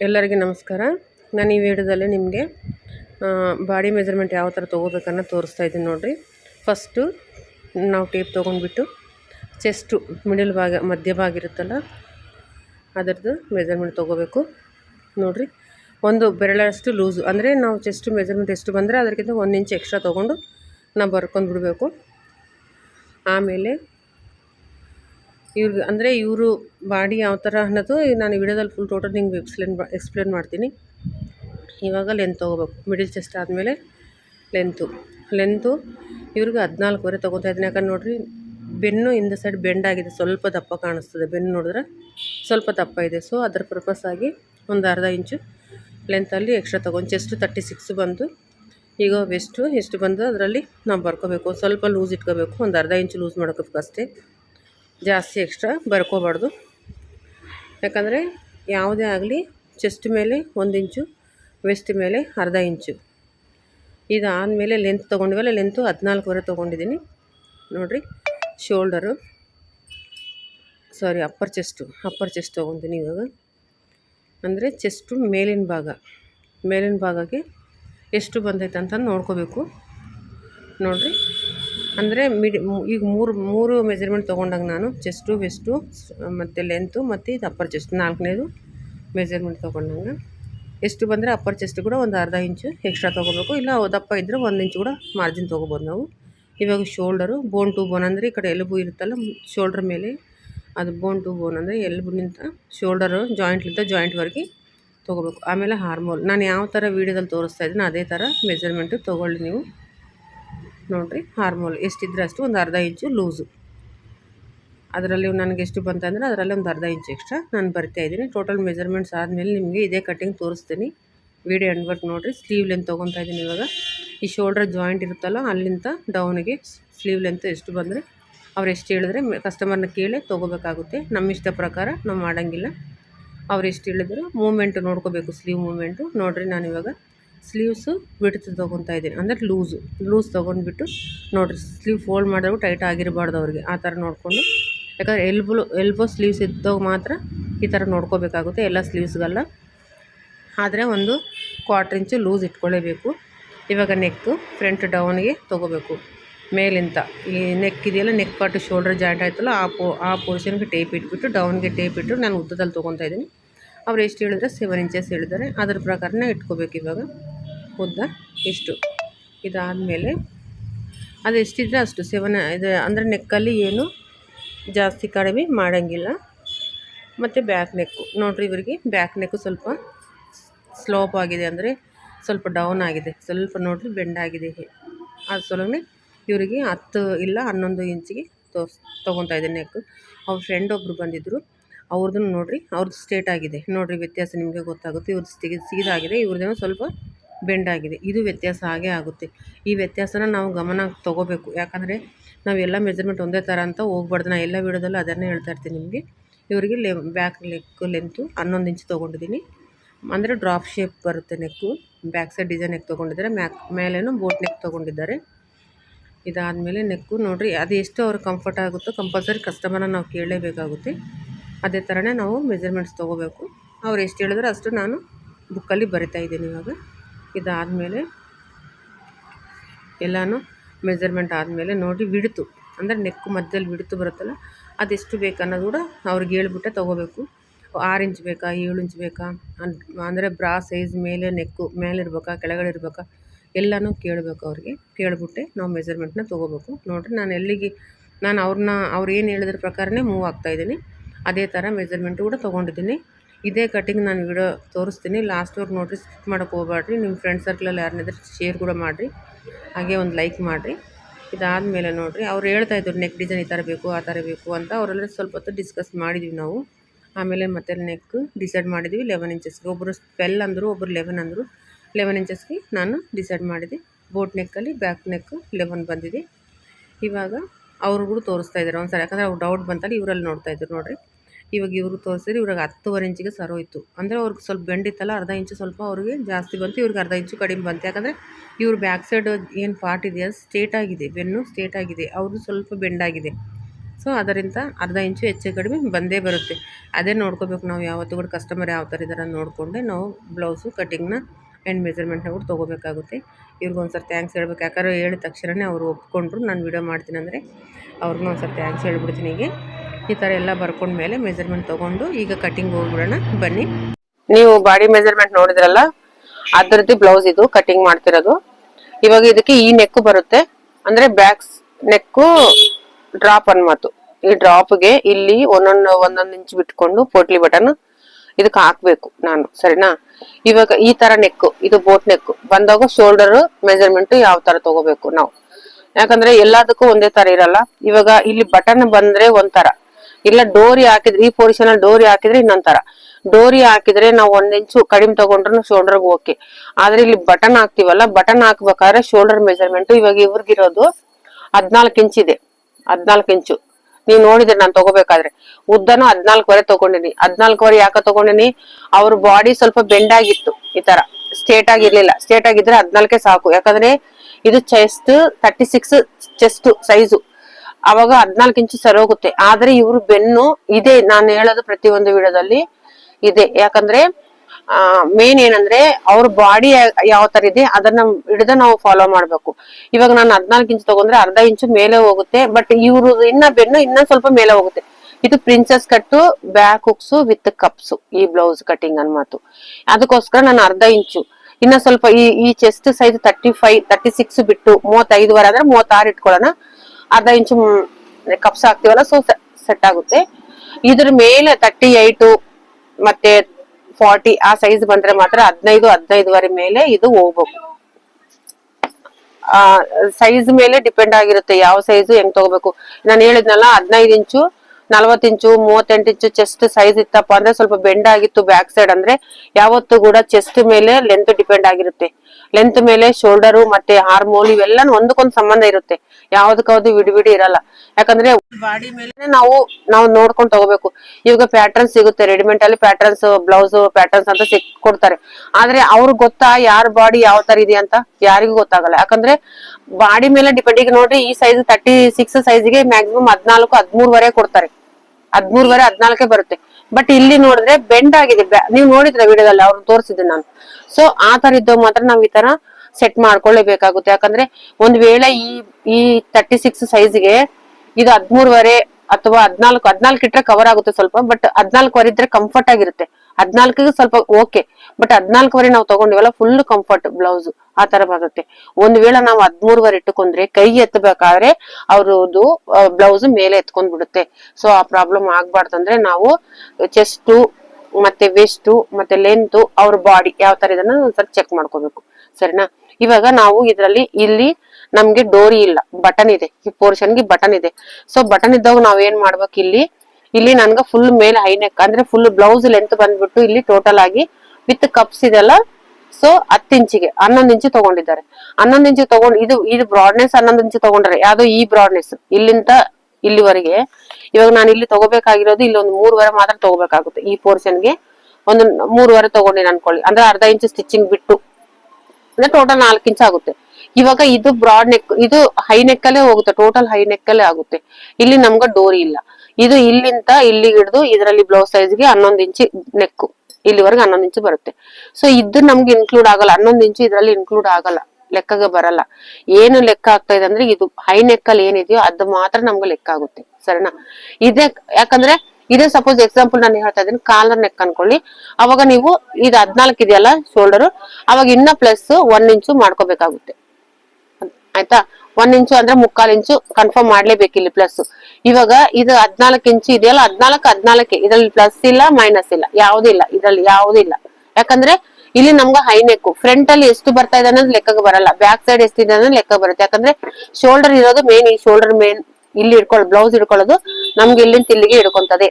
ಎಲ್ಲರಿಗೂ ನಮಸ್ಕಾರ. ನಾನು ಈ ವಿಡಿಯೋದಲ್ಲಿ ನಿಮಗೆ ಬಾಡಿ ಮೆಜರ್ಮೆಂಟ್ ಯಾವ ಥರ ತೊಗೋಬೇಕನ್ನೋ ತೋರಿಸ್ತಾ ಇದ್ದೀನಿ ನೋಡಿರಿ. ಫಸ್ಟು ನಾವು ಟೇಪ್ ತೊಗೊಂಡ್ಬಿಟ್ಟು ಚೆಸ್ಟು ಮಿಡಲ್ ಭಾಗ, ಮಧ್ಯ ಭಾಗ ಇರುತ್ತಲ್ಲ, ಅದರದ್ದು ಮೆಜರ್ಮೆಂಟ್ ತೊಗೋಬೇಕು. ನೋಡಿರಿ, ಒಂದು ಬೆರಳಷ್ಟು ಲೂಸು ಅಂದರೆ ನಾವು ಚೆಸ್ಟ್ ಮೆಜರ್ಮೆಂಟ್ ಎಷ್ಟು ಬಂದರೆ ಅದಕ್ಕಿಂತ ಒಂದು ಇಂಚ್ ಎಕ್ಸ್ಟ್ರಾ ತೊಗೊಂಡು ನಾವು ಬರ್ಕೊಂಡು ಬಿಡಬೇಕು ಆಮೇಲೆ ಇವ್ರಿಗೆ ಅಂದರೆ ಇವರು ಬಾಡಿ ಯಾವ ಥರ ಅನ್ನೋದು ನಾನು ವಿಡಿಯೋದಲ್ಲಿ ಫುಲ್ ಟೋಟಲ್ ನಿಂಗೆ ಎಕ್ಸ್ಪ್ಲೇನ್ ಎಕ್ಸ್ಪ್ಲೇನ್ ಮಾಡ್ತೀನಿ. ಇವಾಗ ಲೆಂತ್ ತೊಗೋಬೇಕು. ಮಿಡಿಲ್ ಚೆಸ್ಟ್ ಆದಮೇಲೆ ಲೆಂತು ಲೆಂತು ಇವ್ರಿಗೆ ಹದಿನಾಲ್ಕುವರೆ ತೊಗೊತಾ ಇದ್ದೀನಿ. ಯಾಕಂದ್ರೆ ನೋಡಿರಿ, ಬೆನ್ನು ಹಿಂದೆ ಸೈಡ್ ಬೆಂಡ್ ಆಗಿದೆ. ಸ್ವಲ್ಪ ದಪ್ಪ ಕಾಣಿಸ್ತದೆ. ಬೆನ್ನು ನೋಡಿದ್ರೆ ಸ್ವಲ್ಪ ದಪ್ಪ ಇದೆ. ಸೊ ಅದರ ಪರ್ಪಸ್ ಆಗಿ ಒಂದು ಅರ್ಧ ಇಂಚು ಲೆಂತಲ್ಲಿ ಎಕ್ಸ್ಟ್ರಾ ತೊಗೊಂಡು ಚೆಸ್ಟ್ ತರ್ಟಿ ಸಿಕ್ಸ್ ಬಂದು, ಈಗ ವೆಸ್ಟು ಎಷ್ಟು ಬಂದು ಅದರಲ್ಲಿ ನಾವು ಬರ್ಕೋಬೇಕು. ಸ್ವಲ್ಪ ಲೂಸ್ ಇಟ್ಕೋಬೇಕು. ಒಂದು ಅರ್ಧ ಇಂಚು ಲೂಸ್ ಮಾಡ್ಕೋಬೇಕು ಅಷ್ಟೇ. ಜಾಸ್ತಿ ಎಕ್ಸ್ಟ್ರಾ ಬರ್ಕೋಬಾರ್ದು. ಯಾಕಂದರೆ ಯಾವುದೇ ಆಗಲಿ ಚೆಸ್ಟ್ ಮೇಲೆ ಒಂದು ಇಂಚು ವೆಸ್ಟ್ ಮೇಲೆ ಅರ್ಧ ಇಂಚು ಇದು ಇದಾದಮೇಲೆ ಲೆಂತ್ ತೊಗೊಂಡಿವಲ್ಲ ಲೆಂತು ಹದಿನಾಲ್ಕುವರೆ ತೊಗೊಂಡಿದ್ದೀನಿ ನೋಡಿರಿ shoulder sorry upper chest upper chest ತೊಗೊತೀನಿ ಇವಾಗ. ಅಂದರೆ ಚೆಸ್ಟು ಮೇಲಿನ ಭಾಗ, ಮೇಲಿನ ಭಾಗಕ್ಕೆ ಎಷ್ಟು ಬಂದೈತೆ ಅಂತ ನೋಡ್ಕೋಬೇಕು. ನೋಡಿರಿ ಅಂದರೆ ಮಿಡಿ ಈಗ ಮೂರು ಮೂರು ಮೆಜರ್ಮೆಂಟ್ ತೊಗೊಂಡಾಗ ನಾನು ಚೆಸ್ಟು ವೆಸ್ಟು ಮತ್ತು ಲೆಂತು ಮತ್ತು ಇದು ಅಪ್ಪರ್ ಚೆಸ್ಟ್ ನಾಲ್ಕನೇದು ಮೆಜರ್ಮೆಂಟ್ ತೊಗೊಂಡಾಗ. ಎಷ್ಟು ಬಂದರೆ ಅಪ್ಪರ್ ಚೆಸ್ಟ್ ಕೂಡ ಒಂದು ಅರ್ಧ ಇಂಚು ಎಕ್ಸ್ಟ್ರಾ ತೊಗೋಬೇಕು. ಇಲ್ಲ ದಪ್ಪ ಇದ್ದರೆ ಒಂದು ಇಂಚು ಕೂಡ ಮಾರ್ಜಿನ್ ತೊಗೋಬೋದು ನಾವು. ಇವಾಗ ಶೋಲ್ಡರು ಬೋನ್ ಟು ಬೋನ್ ಅಂದರೆ ಈ ಕಡೆ ಎಲುಬು ಇರುತ್ತಲ್ಲ ಶೋಲ್ಡ್ರ್ ಮೇಲೆ. ಅದು ಬೋನ್ ಟು ಬೋನ್ ಅಂದರೆ ಎಲುಬಿನಿಂದ ಶೋಲ್ಡರು ಜಾಯಿಂಟ್ಲಿಂದ ಜಾಯಿಂಟ್ವರೆಗೆ ತೊಗೋಬೇಕು. ಆಮೇಲೆ ಹಾರ್ಮೋಲ್ ನಾನು ಯಾವ ಥರ ವೀಡಿಯೋದಲ್ಲಿ ತೋರಿಸ್ತಾ ಇದ್ದೀನಿ, ಅದೇ ಥರ ಮೆಜರ್ಮೆಂಟು ತೊಗೊಳ್ಳಿ ನೀವು. ನೋಡಿರಿ ಹಾರ್ಮೋಲ್ ಎಷ್ಟಿದ್ರೆ ಅಷ್ಟು ಒಂದು ಅರ್ಧ ಇಂಚು ಲೂಸು. ಅದರಲ್ಲಿ ನನಗೆ ಎಷ್ಟು ಬಂತಂದರೆ ಅದರಲ್ಲಿ ಒಂದು ಅರ್ಧ ಇಂಚು ಎಕ್ಸ್ಟ್ರಾ ನಾನು ಬರ್ತಾ ಇದ್ದೀನಿ ಟೋಟಲ್ ಮೆಜರ್ಮೆಂಟ್ಸ್ ಆದಮೇಲೆ ನಿಮಗೆ ಇದೇ ಕಟ್ಟಿಂಗ್ ತೋರಿಸ್ತೀನಿ. ವೀಡಿಯೋ ಎಂಡ್ವರ್ಕ್ ನೋಡಿರಿ ಸ್ಲೀವ್ ಲೆಂತ್ ತೊಗೊತಾ ಇದ್ದೀನಿ ಇವಾಗ. ಈ ಶೋಲ್ಡರ್ ಜಾಯಿಂಟ್ ಇರುತ್ತಲ್ಲ, ಅಲ್ಲಿಂದ ಡೌನಿಗೆ ಸ್ಲೀವ್ ಲೆಂತ್ ಎಷ್ಟು ಬಂದರೆ ಅವ್ರು ಎಷ್ಟು ಹೇಳಿದ್ರೆ ಕಸ್ಟಮರ್ನ ಕೇಳಿ ತೊಗೋಬೇಕಾಗುತ್ತೆ. ನಮ್ಮ ಇಷ್ಟ ಪ್ರಕಾರ ನಾವು ಮಾಡೋಂಗಿಲ್ಲ. ಅವ್ರು ಎಷ್ಟು ಹೇಳಿದ್ರು ಮೂಮೆಂಟು ನೋಡ್ಕೋಬೇಕು ಸ್ಲೀವ್ ಮೂಮೆಂಟು ನೋಡಿರಿ ನಾನು ಇವಾಗ ಸ್ಲೀವ್ಸು ಬಿಡ್ತು ತೊಗೊತಾ ಇದ್ದೀನಿ. ಅಂದರೆ ಲೂಸು ಲೂಸ್ ತೊಗೊಂಡ್ಬಿಟ್ಟು ನೋಡಿರಿ ಸ್ಲೀವ್ ಫೋಲ್ಡ್ ಮಾಡಿದ್ರು ಟೈಟ್ ಆಗಿರಬಾರ್ದು ಅವ್ರಿಗೆ. ಆ ಥರ ನೋಡಿಕೊಂಡು. ಯಾಕಂದರೆ ಎಲ್ಬು ಎಲ್ಬೋ ಸ್ಲೀವ್ಸ್ ಇದ್ದಾಗ ಮಾತ್ರ ಈ ಥರ ನೋಡ್ಕೋಬೇಕಾಗುತ್ತೆ, ಎಲ್ಲ ಸ್ಲೀವ್ಸ್ಗೆಲ್ಲ ಆದರೆ ಒಂದು ಕ್ವಾರ್ಟರ್ ಇಂಚು ಲೂಸ್ ಇಟ್ಕೊಳ್ಳೇಬೇಕು ಇವಾಗ ನೆಕ್ಕು ಫ್ರಂಟ್ ಡೌನ್ಗೆ ತೊಗೋಬೇಕು. ಮೇಲಿಂದ. ಈ ನೆಕ್ ಇದೆಯಲ್ಲ ನೆಕ್ ಪಾರ್ಟ್ ಶೋಲ್ಡರ್ ಜಾಯಿಂಟ್ ಆಯ್ತಲ್ಲ, ಆ ಪೋ ಆ ಪೋರ್ಷನ್ಗೆ ಟೇಪ್ ಇಟ್ಬಿಟ್ಟು ಡೌನ್ಗೆ ಟೇಪ್ ಇಟ್ಟು ನಾನು ಉದ್ದದಲ್ಲಿ ತೊಗೊತಾ ಇದ್ದೀನಿ. ಅವ್ರು ಎಷ್ಟು ಹೇಳಿದ್ರೆ ಸೆವೆನ್ ಇಂಚಸ್ ಹೇಳಿದ್ದಾರೆ. ಅದ್ರ ಪ್ರಕಾರನೇ ಇಟ್ಕೋಬೇಕು ಇವಾಗ. ಉದ್ದ ಇಷ್ಟು ಇದಾದಮೇಲೆ ಅದು ಎಷ್ಟಿದ್ರೆ ಅಷ್ಟು. ಸೆವೆನ್, ಇದು ಅಂದರೆ ನೆಕ್ಕಲ್ಲಿ ಏನು ಜಾಸ್ತಿ ಕಡಿಮೆ ಮಾಡೋಂಗಿಲ್ಲ. ಮತ್ತು ಬ್ಯಾಕ್ ನೆಕ್ಕು ನೋಡಿರಿ ಇವರಿಗೆ ಬ್ಯಾಕ್ ನೆಕ್ಕು ಸ್ವಲ್ಪ ಸ್ಲೋಪ್ ಆಗಿದೆ ಅಂದರೆ ಸ್ವಲ್ಪ ಡೌನ್ ಆಗಿದೆ. ಸ್ವಲ್ಪ ನೋಡಿರಿ ಬೆಂಡ್ ಆಗಿದೆ. ಅದು ಸಲುವಾಗಿ ಇವರಿಗೆ ಹತ್ತು ಇಲ್ಲ ಹನ್ನೊಂದು ಇಂಚಿಗೆ ತೋರ್ಸ್, ತೊಗೊತಾ ಇದ್ದೀನಿ ನೆಕ್ ಅವ್ರ ಫ್ರೆಂಡ್ ಒಬ್ಬರು ಬಂದಿದ್ದರು ಅವ್ರದ್ದು ನೋಡಿರಿ ಅವ್ರದ್ದು ಸ್ಟೇಟ್ ಆಗಿದೆ. ನೋಡಿರಿ ವ್ಯತ್ಯಾಸ ನಿಮಗೆ ಗೊತ್ತಾಗುತ್ತೆ. ಇವ್ರದ್ದು ಸಿಗಿ ಸೀದಾಗಿದೆ. ಇವ್ರದ್ದೇನೋ ಸ್ವಲ್ಪ ಬೆಂಡ್ ಆಗಿದೆ. ಇದು ವ್ಯತ್ಯಾಸ ಆಗೇ ಆಗುತ್ತೆ. ಈ ವ್ಯತ್ಯಾಸನ ನಾವು ಗಮನ ತೊಗೋಬೇಕು. ಯಾಕಂದರೆ ನಾವೆಲ್ಲ ಮೆಜರ್ಮೆಂಟ್ ಒಂದೇ ಥರ ಅಂತ ಹೋಗ್ಬಾರ್ದು. ನಾನು ಎಲ್ಲ ವೀಡಿಯೋದಲ್ಲೂ ಅದನ್ನೇ ಹೇಳ್ತಾ ಇರ್ತೀನಿ ನಿಮಗೆ. ಇವರಿಗೆ ಲೆ ಬ್ಯಾಕ್ ನೆಕ್ ಲೆಂತು ಹನ್ನೊಂದು ಇಂಚ್ ತೊಗೊಂಡಿದ್ದೀನಿ. ಅಂದರೆ ಡ್ರಾಪ್ ಶೇಪ್ ಬರುತ್ತೆ neck back side design neck ತೊಗೊಂಡಿದ್ದಾರೆ. ಮ್ಯಾಕ್, ಮೇಲೇನು ಬೋಟ್ ನೆಕ್ ತೊಗೊಂಡಿದ್ದಾರೆ. ಇದಾದಮೇಲೆ ನೆಕ್ಕು ನೋಡಿರಿ, ಅದು ಎಷ್ಟು ಅವ್ರಿಗೆ ಕಂಫರ್ಟ್ ಆಗುತ್ತೋ ಕಂಪಲ್ಸರಿ ಕಸ್ಟಮರ್ನ ನಾವು ಕೇಳಲೇಬೇಕಾಗುತ್ತೆ. ಅದೇ ಥರನೇ ನಾವು ಮೆಜರ್ಮೆಂಟ್ಸ್ ತೊಗೋಬೇಕು. ಅವ್ರು ಎಷ್ಟು ಹೇಳಿದ್ರೆ ಅಷ್ಟು ನಾನು ಬುಕ್ಕಲ್ಲಿ ಬರಿತಾ ಇದ್ದೀನಿ ಇವಾಗ. ಇದಾದಮೇಲೆ ಎಲ್ಲನೂ ಮೆಜರ್ಮೆಂಟ್ ಆದಮೇಲೆ ನೋಡಿ ಬಿಡ್ತು. ಅಂದರೆ ನೆಕ್ಕು ಮಧ್ಯದಲ್ಲಿ ಬಿಡ್ತು ಬರುತ್ತಲ್ಲ, ಅದೆಷ್ಟು ಬೇಕು ಅನ್ನೋದು ಕೂಡ ಅವ್ರಿಗೆ ಹೇಳ್ಬಿಟ್ಟೆ ತೊಗೋಬೇಕು. ಆರು ಇಂಚ್ ಬೇಕಾ, ಏಳು ಇಂಚ್ ಬೇಕಾ ಅಂದರೆ ಬ್ರಾ ಸೈಜ್ ಮೇಲೆ ನೆಕ್ಕು ಮೇಲೆ ಇರ್ಬೇಕಾ, ಕೆಳಗಡೆ ಇರ್ಬೇಕಾ, ಎಲ್ಲನೂ ಕೇಳಬೇಕು ಅವ್ರಿಗೆ. ಕೇಳಿಬಿಟ್ಟೆ, ನಾವು ಮೆಜರ್ಮೆಂಟ್ನ ತೊಗೋಬೇಕು. ನೋಡಿರಿ, ನಾನು ಎಲ್ಲಿಗೆ, ನಾನು ಅವ್ರನ್ನ ಅವ್ರು ಏನು ಹೇಳಿದ್ರ ಪ್ರಕಾರನೇ ಮೂವ್ ಆಗ್ತಾಯಿದ್ದೀನಿ ಅದೇ ಥರ ಮೆಜರ್ಮೆಂಟು ಕೂಡ ತೊಗೊಂಡಿದ್ದೀನಿ. ಇದೇ ಕಟಿಂಗ್ ನಾನು ವಿಡಿಯೋ ತೋರಿಸ್ತೀನಿ. ಲಾಸ್ಟ್ವರೆಗೆ ನೋಡಿರಿ ಸ್ಕಿಪ್ ಮಾಡೋಕ್ಕೆ ಹೋಗ್ಬೇಡ್ರಿ ನಿಮ್ಮ ಫ್ರೆಂಡ್ ಸರ್ಕಲಲ್ಲಿ ಯಾರನ್ನಿದ್ರೆ ಶೇರ್ ಕೂಡ ಮಾಡಿರಿ. ಹಾಗೆ ಒಂದು ಲೈಕ್ ಮಾಡಿರಿ. ಇದಾದಮೇಲೆ ನೋಡಿರಿ, ಅವ್ರು ಹೇಳ್ತಾಯಿದ್ರು ನೆಕ್ ಡಿಸೈನ್ ಈ ಥರ ಬೇಕು, ಆ ಥರ ಬೇಕು ಅಂತ. ಅವರೆಲ್ಲ ಸ್ವಲ್ಪ ಹೊತ್ತು ಡಿಸ್ಕಸ್ ಮಾಡಿದ್ವಿ ನಾವು. ಆಮೇಲೆ ಮತ್ತೆ ನೆಕ್ ಡಿಸೈಡ್ ಮಾಡಿದ್ವಿ ಲೆವೆನ್ ಇಂಚಸ್ಗೆ ಒಬ್ಬರು ಟ್ವೆಲ್ ಅಂದರು ಒಬ್ಬರು ಲೆವೆನ್ ಅಂದರು. ಲೆವೆನ್ ಇಂಚಸ್ಗೆ ನಾನು ಡಿಸೈಡ್ ಮಾಡಿದೆ. ಬೋಟ್ ನೆಕ್ಕಲ್ಲಿ ಬ್ಯಾಕ್ ನೆಕ್ ಲೆವೆನ್ ಬಂದಿದೆ. ಇವಾಗ ಅವ್ರಿಗೂ ತೋರಿಸ್ತಾ ಇದ್ದಾರೆ ಒಂದು ಸಲ ಯಾಕಂದರೆ ಅವ್ರು ಡೌಟ್ ಬಂತಲ್ಲಿ, ಇವರಲ್ಲಿ ನೋಡ್ತಾ ಇದ್ರು ನೋಡಿರಿ. ಇವಾಗ ಇವ್ರಿಗೆ ತೋರಿಸಿದ್ರೆ ಇವ್ರಿಗೆ ಹತ್ತುವರೆ ಇಂಚಿಗೆ ಸರೋಯ್ತು ಅಂದರೆ ಅವ್ರಿಗೆ ಸ್ವಲ್ಪ ಬೆಂಡಿತ್ತಲ್ಲ ಅರ್ಧ ಇಂಚು ಸ್ವಲ್ಪ ಅವ್ರಿಗೆ ಜಾಸ್ತಿ ಬಂತು, ಇವ್ರಿಗೆ ಅರ್ಧ ಇಂಚು ಕಡಿಮೆ ಬಂತು. ಯಾಕಂದರೆ ಇವ್ರ ಬ್ಯಾಕ್ ಸೈಡ್ ಏನು ಪಾರ್ಟ್ ಇದೆ ಸ್ಟೇಟ್ ಆಗಿದೆ, ಬೆನ್ನು ಸ್ಟೇಟ್ ಆಗಿದೆ ಅವ್ರದ್ದು ಸ್ವಲ್ಪ ಬೆಂಡಾಗಿದೆ ಸೊ ಅದರಿಂದ ಅರ್ಧ ಇಂಚು ಹೆಚ್ಚು ಕಡಿಮೆ ಬಂದೇ ಬರುತ್ತೆ. ಅದೇ ನೋಡ್ಕೋಬೇಕು ನಾವು, ಯಾವತ್ತೂ ಕೂಡ ಕಸ್ಟಮರ್ ಯಾವ ಥರ ಇದ್ದಾರೆ ನೋಡಿಕೊಂಡೆ ನಾವು ಬ್ಲೌಸು ಕಟಿಂಗ್ನ ಆ್ಯಂಡ್ ಮೆಜರ್ಮೆಂಟ್ನ ಕೂಡ ತೊಗೋಬೇಕಾಗುತ್ತೆ. ಇವ್ರಿಗೊಂದ್ಸರಿ ಥ್ಯಾಂಕ್ಸ್ ಹೇಳ್ಬೇಕು. ಯಾಕಂದ್ರೆ ಹೇಳಿದ ತಕ್ಷಣವೇ ಅವರು ಒಪ್ಕೊಂಡ್ರು, ನಾನು ವಿಡಿಯೋ ಮಾಡ್ತೀನಿ ಅಂದರೆ ಅವ್ರಿಗೂ ಒಂದ್ಸರಿ ಥ್ಯಾಂಕ್ಸ್ ಹೇಳ್ಬಿಡ್ತೀನಿ ಹೀಗೆ. ಈ ಥರ ಎಲ್ಲ ಬರ್ಕೊಂಡ್ಮೇಲೆ ಮೆಜರ್ಮೆಂಟ್ ತೊಗೊಂಡು ಈಗ ಕಟಿಂಗ್ ಹೋಗ್ಬಿಡೋಣ. ಬನ್ನಿ. ನೀವು ಬಾಡಿ ಮೆಜರ್ಮೆಂಟ್ ನೋಡಿದ್ರಲ್ಲ? ಅದರದ್ದು ಬ್ಲೌಸ್ ಇದು ಕಟಿಂಗ್ ಮಾಡ್ತಿರೋದು. ಇವಾಗ ಇದಕ್ಕೆ ಈ ನೆಕ್ ಬರುತ್ತೆ. ಅಂದ್ರೆ ಬ್ಯಾಕ್ ನೆಕ್ಕು ಡ್ರಾಪ್ ಅನ್ಮಾತು ಈ ಡ್ರಾಪ್ಗೆ ಇಲ್ಲಿ ಒಂದೊಂದು ಒಂದೊಂದು ಇಂಚ್ ಬಿಟ್ಕೊಂಡು ಪೋಟ್ಲಿ ಬಟನ್ ಇದಕ್ಕೆ ಹಾಕ್ಬೇಕು ನಾನು, ಸರಿನಾ? ಇವಾಗ ಈ ತರ ನೆಕ್ ಇದು ಬೋಟ್ ನೆಕ್ ಬಂದಾಗ ಶೋಲ್ಡರ್ ಮೆಜರ್ಮೆಂಟ್ ಯಾವ ತರ ತಗೋಬೇಕು ನಾವು? ಯಾಕಂದ್ರೆ ಎಲ್ಲದಕ್ಕೂ ಒಂದೇ ತರ ಇರಲ್ಲ. ಇವಾಗ ಇಲ್ಲಿ ಬಟನ್ ಬಂದ್ರೆ ಒಂಥರ ಇಲ್ಲ, ಡೋರಿ ಹಾಕಿದ್ರೆ, ಈ ಪೊಸಿಷನ್ ಅಲ್ಲಿ ಡೋರಿ ಹಾಕಿದ್ರೆ ಇನ್ನೊಂಥರ. ಡೋರಿ ಹಾಕಿದ್ರೆ ನಾವು ಒಂದಿಂಚು ಕಡಿಮೆ ತಗೊಂಡ್ರು ಶೋಲ್ಡರ್ ಓಕೆ ಆದ್ರೆ ಇಲ್ಲಿ ಬಟನ್ ಹಾಕ್ತಿವಲ್ಲ ಬಟನ್ ಹಾಕ್ಬೇಕಾದ್ರೆ ಶೋಲ್ಡರ್ ಮೆಜರ್ಮೆಂಟ್ ಇವಾಗ ಇವ್ರಿಗಿರೋದು ಹದ್ನಾಲ್ಕು ಇಂಚ್ ಇದೆ. ಹದ್ನಾಲ್ಕು ಇಂಚು ನೀವು ನೋಡಿದ್ರೆ ನಾನು ತಗೋಬೇಕಾದ್ರೆ. ಉದ್ದನು ಹದ್ನಾಲ್ಕುವರೆ ತಗೊಂಡಿನಿ. ಹದ್ನಾಲ್ಕುವರೆ ಯಾಕೆ ತಗೊಂಡಿನಿ? ಅವ್ರ ಬಾಡಿ ಸ್ವಲ್ಪ ಬೆಂಡ್ ಆಗಿತ್ತು, ಈ ತರ. ಸ್ಟೇಟ್ ಆಗಿರ್ಲಿಲ್ಲ. ಸ್ಟೇಟ್ ಆಗಿದ್ರೆ ಹದ್ನಾಲ್ಕೆ ಸಾಕು. ಯಾಕಂದ್ರೆ ಇದು chest thirty six chest size ಅವಾಗ ಹದ್ನಾಲ್ಕು ಇಂಚು ಸರಿ ಹೋಗುತ್ತೆ. ಆದ್ರೆ ಇವ್ರು ಬೆನ್ನು ಇದೆ. ನಾನು ಹೇಳೋದು ಪ್ರತಿಯೊಂದು ವಿಡಿಯೋದಲ್ಲಿ ಇದೆ. ಯಾಕಂದ್ರೆ, ಆ ಮೇನ್ ಏನಂದ್ರೆ ಅವ್ರ ಬಾಡಿ ಯಾವ ತರ ಇದೆ, ಅದನ್ನ ಹಿಡಿದ ನಾವು ಫಾಲೋ ಮಾಡ್ಬೇಕು. ಇವಾಗ ನಾನು ಹದ್ನಾಲ್ಕು ಇಂಚು ತಗೊಂಡ್ರೆ ಅರ್ಧ ಇಂಚು ಮೇಲೆ ಹೋಗುತ್ತೆ. ಬಟ್ ಇವ್ರು ಇನ್ನ ಬೆನ್ನು ಇನ್ನ ಸ್ವಲ್ಪ ಮೇಲೆ ಹೋಗುತ್ತೆ. ಇದು princess cut back hooks with cups ಈ ಬ್ಲೌಸ್ ಕಟಿಂಗ್ ಅನ್ಮಾತು. ಅದಕ್ಕೋಸ್ಕರ ನಾನು ಅರ್ಧ ಇಂಚು. ಇನ್ನ ಸ್ವಲ್ಪ ಈ ಈ chest size thirty five thirty six ಬಿಟ್ಟು ಮೂವತ್ತೈದುವರೆ ಅಂದ್ರೆ ಮೂವತ್ತಾರು ಇಟ್ಕೊಳ್ಳೋಣ. ಅರ್ಧ ಇಂಚು ಕಪ್ಸ್ ಹಾಕ್ತಿವಲ್ಲ ಸೊ ಸೆಟ್ ಆಗುತ್ತೆ. ಇದ್ರ ಮೇಲೆ ತರ್ಟಿ ಏಟು ಮತ್ತೆ ಫಾರ್ಟಿ ಆ ಸೈಜ್ ಬಂದ್ರೆ ಮಾತ್ರ ಹದಿನೈದು, ಹದಿನೈದುವರೆ ಮೇಲೆ ಇದು ಹೋಗ್ಬೇಕು. ಆ ಸೈಜ್ ಮೇಲೆ ಡಿಪೆಂಡ್ ಆಗಿರುತ್ತೆ ಯಾವ ಸೈಜ್ ಹೆಂಗ್ ತಗೋಬೇಕು. ನಾನು ಹೇಳಿದ್ನಲ್ಲ, ಹದಿನೈದು ಇಂಚು ನಲ್ವತ್ತು ಇಂಚು, ಮೂವತ್ತೆಂಟು ಇಂಚು ಚೆಸ್ಟ್ ಸೈಜ್ ಇತ್ತಪ್ಪ ಅಂದ್ರೆ ಸ್ವಲ್ಪ ಬೆಂಡ್ ಆಗಿತ್ತು ಬ್ಯಾಕ್ ಸೈಡ್ ಅಂದ್ರೆ ಯಾವತ್ತು ಕೂಡ ಚೆಸ್ಟ್ ಮೇಲೆ ಲೆಂತ್ ಡಿಪೆಂಡ್ ಆಗಿರುತ್ತೆ. ಲೆಂತ್ ಮೇಲೆ ಶೋಲ್ಡರು ಮತ್ತೆ ಹಾರ್ಮೋನ್ ಇವೆಲ್ಲ ಒಂದಕ್ಕೊಂದು ಸಂಬಂಧ ಇರುತ್ತೆ. ಯಾವ್ದಕ್ಕಾವ್ದು ವಿಡಿವಿಡಿ ಇರಲ್ಲ. ಯಾಕಂದ್ರೆ ಬಾಡಿ ಮೇಲೆ ನಾವು ನಾವು ನೋಡ್ಕೊಂಡು ತಗೋಬೇಕು. ಇವಾಗ ಪ್ಯಾಟರ್ನ್ ಸಿಗುತ್ತೆ ರೆಡಿಮೇಡ್ ಅಲ್ಲಿ ಪ್ಯಾಟರ್ನ್ಸ್ ಬ್ಲೌಸ್ ಪ್ಯಾಟರ್ನ್ಸ್ ಅಂತ ಸಿಕ್, ಕೊಡ್ತಾರೆ. ಆದ್ರೆ ಅವ್ರಿಗೆ ಗೊತ್ತಾ, ಯಾರ ಬಾಡಿ ಯಾವ ತರ ಇದೆ ಅಂತ ಯಾರಿಗೂ ಗೊತ್ತಾಗಲ್ಲ. ಯಾಕಂದ್ರೆ ಬಾಡಿ ಮೇಲೆ ಡಿಪೆಂಡ್ ಈಗ ನೋಡ್ರಿ ಈ ಸೈಜ್ ತರ್ಟಿ ಸಿಕ್ಸ್ ಸೈಜ್ಗೆ ಮ್ಯಾಕ್ಸಿಮಮ್ ಹದ್ನಾಲ್ಕು, ಹದ್ಮೂರ್ವರೆ ಕೊಡ್ತಾರೆ. ಹದ್ಮೂರ್ವರೆ, ಹದ್ನಾಲ್ಕೇ ಬರುತ್ತೆ. ಬಟ್ ಇಲ್ಲಿ ನೋಡಿದ್ರೆ ಬೆಂಡ್ ಆಗಿದೆ. ನೀವು ನೋಡಿದ್ರೆ ವಿಡಿಯೋದಲ್ಲಿ ಅವ್ರು ತೋರಿಸಿದ್ದೆ ನಾನು. ಸೊ ಆ ತರ ಇದ್ದವ್ ಮಾತ್ರ ನಾವ್ ಈ ತರ ಸೆಟ್ ಮಾಡ್ಕೊಳ್ಳೇಬೇಕಾಗುತ್ತೆ. ಯಾಕಂದ್ರೆ ಒಂದ್ ವೇಳೆ ಈ ಈ ತರ್ಟಿ ಸಿಕ್ಸ್ ಸೈಜ್ಗೆ ಇದು ಹದ್ಮೂರ್ವರೆ ಅಥವಾ ಹದ್ನಾಲ್ಕು ಹದ್ನಾಲ್ಕು ಇಟ್ರೆ ಕವರ್ ಆಗುತ್ತೆ ಸ್ವಲ್ಪ ಬಟ್ ಹದ್ನಾಲ್ಕುವರೆ ಇದ್ರೆ ಕಂಫರ್ಟ್ ಆಗಿರುತ್ತೆ. ಹದ್ನಾಲ್ಕಿಗೆ ಸ್ವಲ್ಪ ಓಕೆ ಬಟ್ ಹದ್ನಾಲ್ಕುವರೆ ನಾವು ತಗೊಂಡಿವಲ್ಲ ಫುಲ್ ಕಂಫರ್ಟ್ ಬ್ಲೌಸ್ ಆ ತರ ಬರುತ್ತೆ. ಒಂದ್ ವೇಳೆ ನಾವು ಹದ್ಮೂರ್ವರೆ ಇಟ್ಟುಕೊಂಡ್ರೆ, ಕೈ ಎತ್ತಬೇಕಾದ್ರೆ ಅವ್ರದ್ದು ಬ್ಲೌಸ್ ಮೇಲೆ ಎತ್ಕೊಂಡ್ ಬಿಡುತ್ತೆ ಸೊ ಆ ಪ್ರಾಬ್ಲಮ್ ಆಗ್ಬಾರ್ದಂದ್ರೆ ನಾವು ಚೆಸ್ಟ್ ಮತ್ತೆ ವೆಸ್ಟ್ ಮತ್ತೆ ಲೆಂತ್ ಅವ್ರ ಬಾಡಿ ಯಾವ ತರ ಇದನ್ನ ಒಂದ್ಸರಿ ಚೆಕ್ ಮಾಡ್ಕೋಬೇಕು. ಸರಿನಾ? ಇವಾಗ ನಾವು ಇದರಲ್ಲಿ, ಇಲ್ಲಿ ನಮ್ಗೆ ಡೋರಿ ಇಲ್ಲ ಬಟನ್ ಇದೆ. ಈ ಪೋರ್ಷನ್ಗೆ ಬಟನ್ ಇದೆ. ಸೊ ಬಟನ್ ಇದ್ದಾಗ ನಾವ್ ಏನ್ ಮಾಡ್ಬೇಕು ಇಲ್ಲಿ? ಇಲ್ಲಿ ನನ್ಗೆ ಫುಲ್ ಮೇಲೆ ಹೈ ನೆಕ್ ಅಂದ್ರೆ ಫುಲ್ ಬ್ಲೌಸ್ ಲೆಂತ್ ಬಂದ್ಬಿಟ್ಟು ಇಲ್ಲಿ ಟೋಟಲ್ ಆಗಿ ವಿತ್ ಕಪ್ಸ್ ಇದೆಲ್ಲ. ಸೊ ಹತ್ತು ಇಂಚಿಗೆ, ಹನ್ನೊಂದು ಇಂಚು ತಗೊಂಡಿದ್ದಾರೆ. ಹನ್ನೊಂದು ಇಂಚು ತಗೊಂಡ್, ಇದು ಇದು ಬ್ರಾಡ್ನೆಸ್ ಹನ್ನೊಂದು ಇಂಚು ತಗೊಂಡ್ರೆ, ಯಾವ್ದೋ ಈ ಬ್ರಾಡ್ನೆಸ್ ಇಲ್ಲಿಂದ ಇಲ್ಲಿವರೆಗೆ. ಇವಾಗ ನಾನು ಇಲ್ಲಿ ತಗೋಬೇಕಾಗಿರೋದು ಇಲ್ಲಿ ಒಂದು ಮೂರುವರೆ ಮಾತ್ರ ತಗೋಬೇಕಾಗುತ್ತೆ ಈ ಪೋರ್ಷನ್ಗೆ ಒಂದು ಮೂರುವರೆ ತಗೊಂಡಿನಿ ಅನ್ಕೊಳ್ಳಿ, ಅಂದ್ರೆ ಅರ್ಧ ಇಂಚು ಸ್ಟಿಚಿಂಗ್ ಬಿಟ್ಟು. ಅಂದ್ರೆ ಟೋಟಲ್ ನಾಲ್ಕು ಇಂಚ್ ಆಗುತ್ತೆ. ಇವಾಗ ಇದು ಬ್ರಾಡ್ ನೆಕ್ ಇದು ಹೈ ನೆಕ್ ಹೋಗುತ್ತೆ ಟೋಟಲ್ ಹೈ ನೆಕ್ ಅಲ್ಲೇ ಆಗುತ್ತೆ. ಇಲ್ಲಿ ನಮ್ಗೆ ಡೋರಿ ಇಲ್ಲ. ಇದು ಇಲ್ಲಿಂದ ಇಲ್ಲಿಗೆ ಹಿಡಿದು ಇದರಲ್ಲಿ ಬ್ಲೌಸ್ ಸೈಜ್ಗೆ ಹನ್ನೊಂದು ಇಂಚು ನೆಕ್ ಇಲ್ಲಿವರೆಗೆ ಹನ್ನೊಂದು ಇಂಚು ಬರುತ್ತೆ. ಸೊ ಇದು ನಮ್ಗೆ ಇನ್ಕ್ಲೂಡ್ ಆಗಲ್ಲ. ಹನ್ನೊಂದು ಇಂಚು ಇದರಲ್ಲಿ ಇನ್ಕ್ಲೂಡ್ ಆಗಲ್ಲ. ಲೆಕ್ಕಗೆ ಬರಲ್ಲ. ಏನು ಲೆಕ್ಕ ಆಗ್ತಾ ಇದೆ ಅಂದ್ರೆ ಇದು ಹೈ ನೆಕ್ ಅಲ್ಲಿ ಏನಿದೆಯೋ ಅದು ಮಾತ್ರ ನಮ್ಗೆ ಲೆಕ್ಕ ಆಗುತ್ತೆ. ಸರಿನಾ? ಇದೇ ಯಾಕಂದ್ರೆ ಇದೇ ಸಪೋಸ್ ಎಕ್ಸಾಂಪಲ್ ನಾನು ಹೇಳ್ತಾ ಇದ್ದೀನಿ ಕಾಲರ್ ನೆಕ್ ಅನ್ಕೊಳ್ಳಿ. ಅವಾಗ ನೀವು ಇದು ಹದ್ನಾಲ್ಕು ಇದೆಯಲ್ಲ ಶೋಲ್ಡರ್ ಅವಾಗ ಇನ್ನ ಪ್ಲಸ್ ಒನ್ ಇಂಚು ಮಾಡ್ಕೋಬೇಕಾಗುತ್ತೆ. ಆಯ್ತಾ? ಒಂದ್ ಇಂಚು ಅಂದ್ರೆ ಮುಕ್ಕಾಲ್ ಇಂಚು ಕನ್ಫರ್ಮ್ ಮಾಡ್ಲೇಬೇಕು ಇಲ್ಲಿ ಪ್ಲಸ್ ಇವಾಗ ಇದು ಹದ್ನಾಲ್ಕು ಇಂಚು ಇದೆಯಲ್ಲ, ಹದ್ನಾಲ್ಕು, ಹದ್ನಾಲ್ಕೆ. ಇದ್ರಲ್ಲಿ ಪ್ಲಸ್ ಇಲ್ಲ ಮೈನಸ್ ಇಲ್ಲ. ಯಾವ್ದಿಲ್ಲ ಇದ್ರಲ್ಲಿ ಯಾವ್ದಿಲ್ಲ ಯಾಕಂದ್ರೆ ಇಲ್ಲಿ ನಮ್ಗ ಹೈನೆಕ್ ಫ್ರಂಟ್ ಅಲ್ಲಿ ಎಷ್ಟು ಬರ್ತಾ ಇದೆ ಅನ್ನೋದು ಲೆಕ್ಕಕ್ಕೆ ಬರಲ್ಲ. ಬ್ಯಾಕ್ ಸೈಡ್ ಎಷ್ಟಿದೆ ಅನ್ನೋದು ಲೆಕ್ಕ ಬರುತ್ತೆ. ಯಾಕಂದ್ರೆ ಶೋಲ್ಡರ್ ಇರೋದು ಮೇನ್ ಈ ಶೋಲ್ಡರ್ ಮೇನ್ ಇಲ್ಲಿ ಹಿಡ್ಕೊಳ್ಳೋದು ಬ್ಲೌಸ್ ಇಡ್ಕೊಳ್ಳೋದು ನಮ್ಗೆ ಇಲ್ಲಿಂದ ಇಲ್ಲಿಗೆ ಹಿಡ್ಕೊಂತದೆ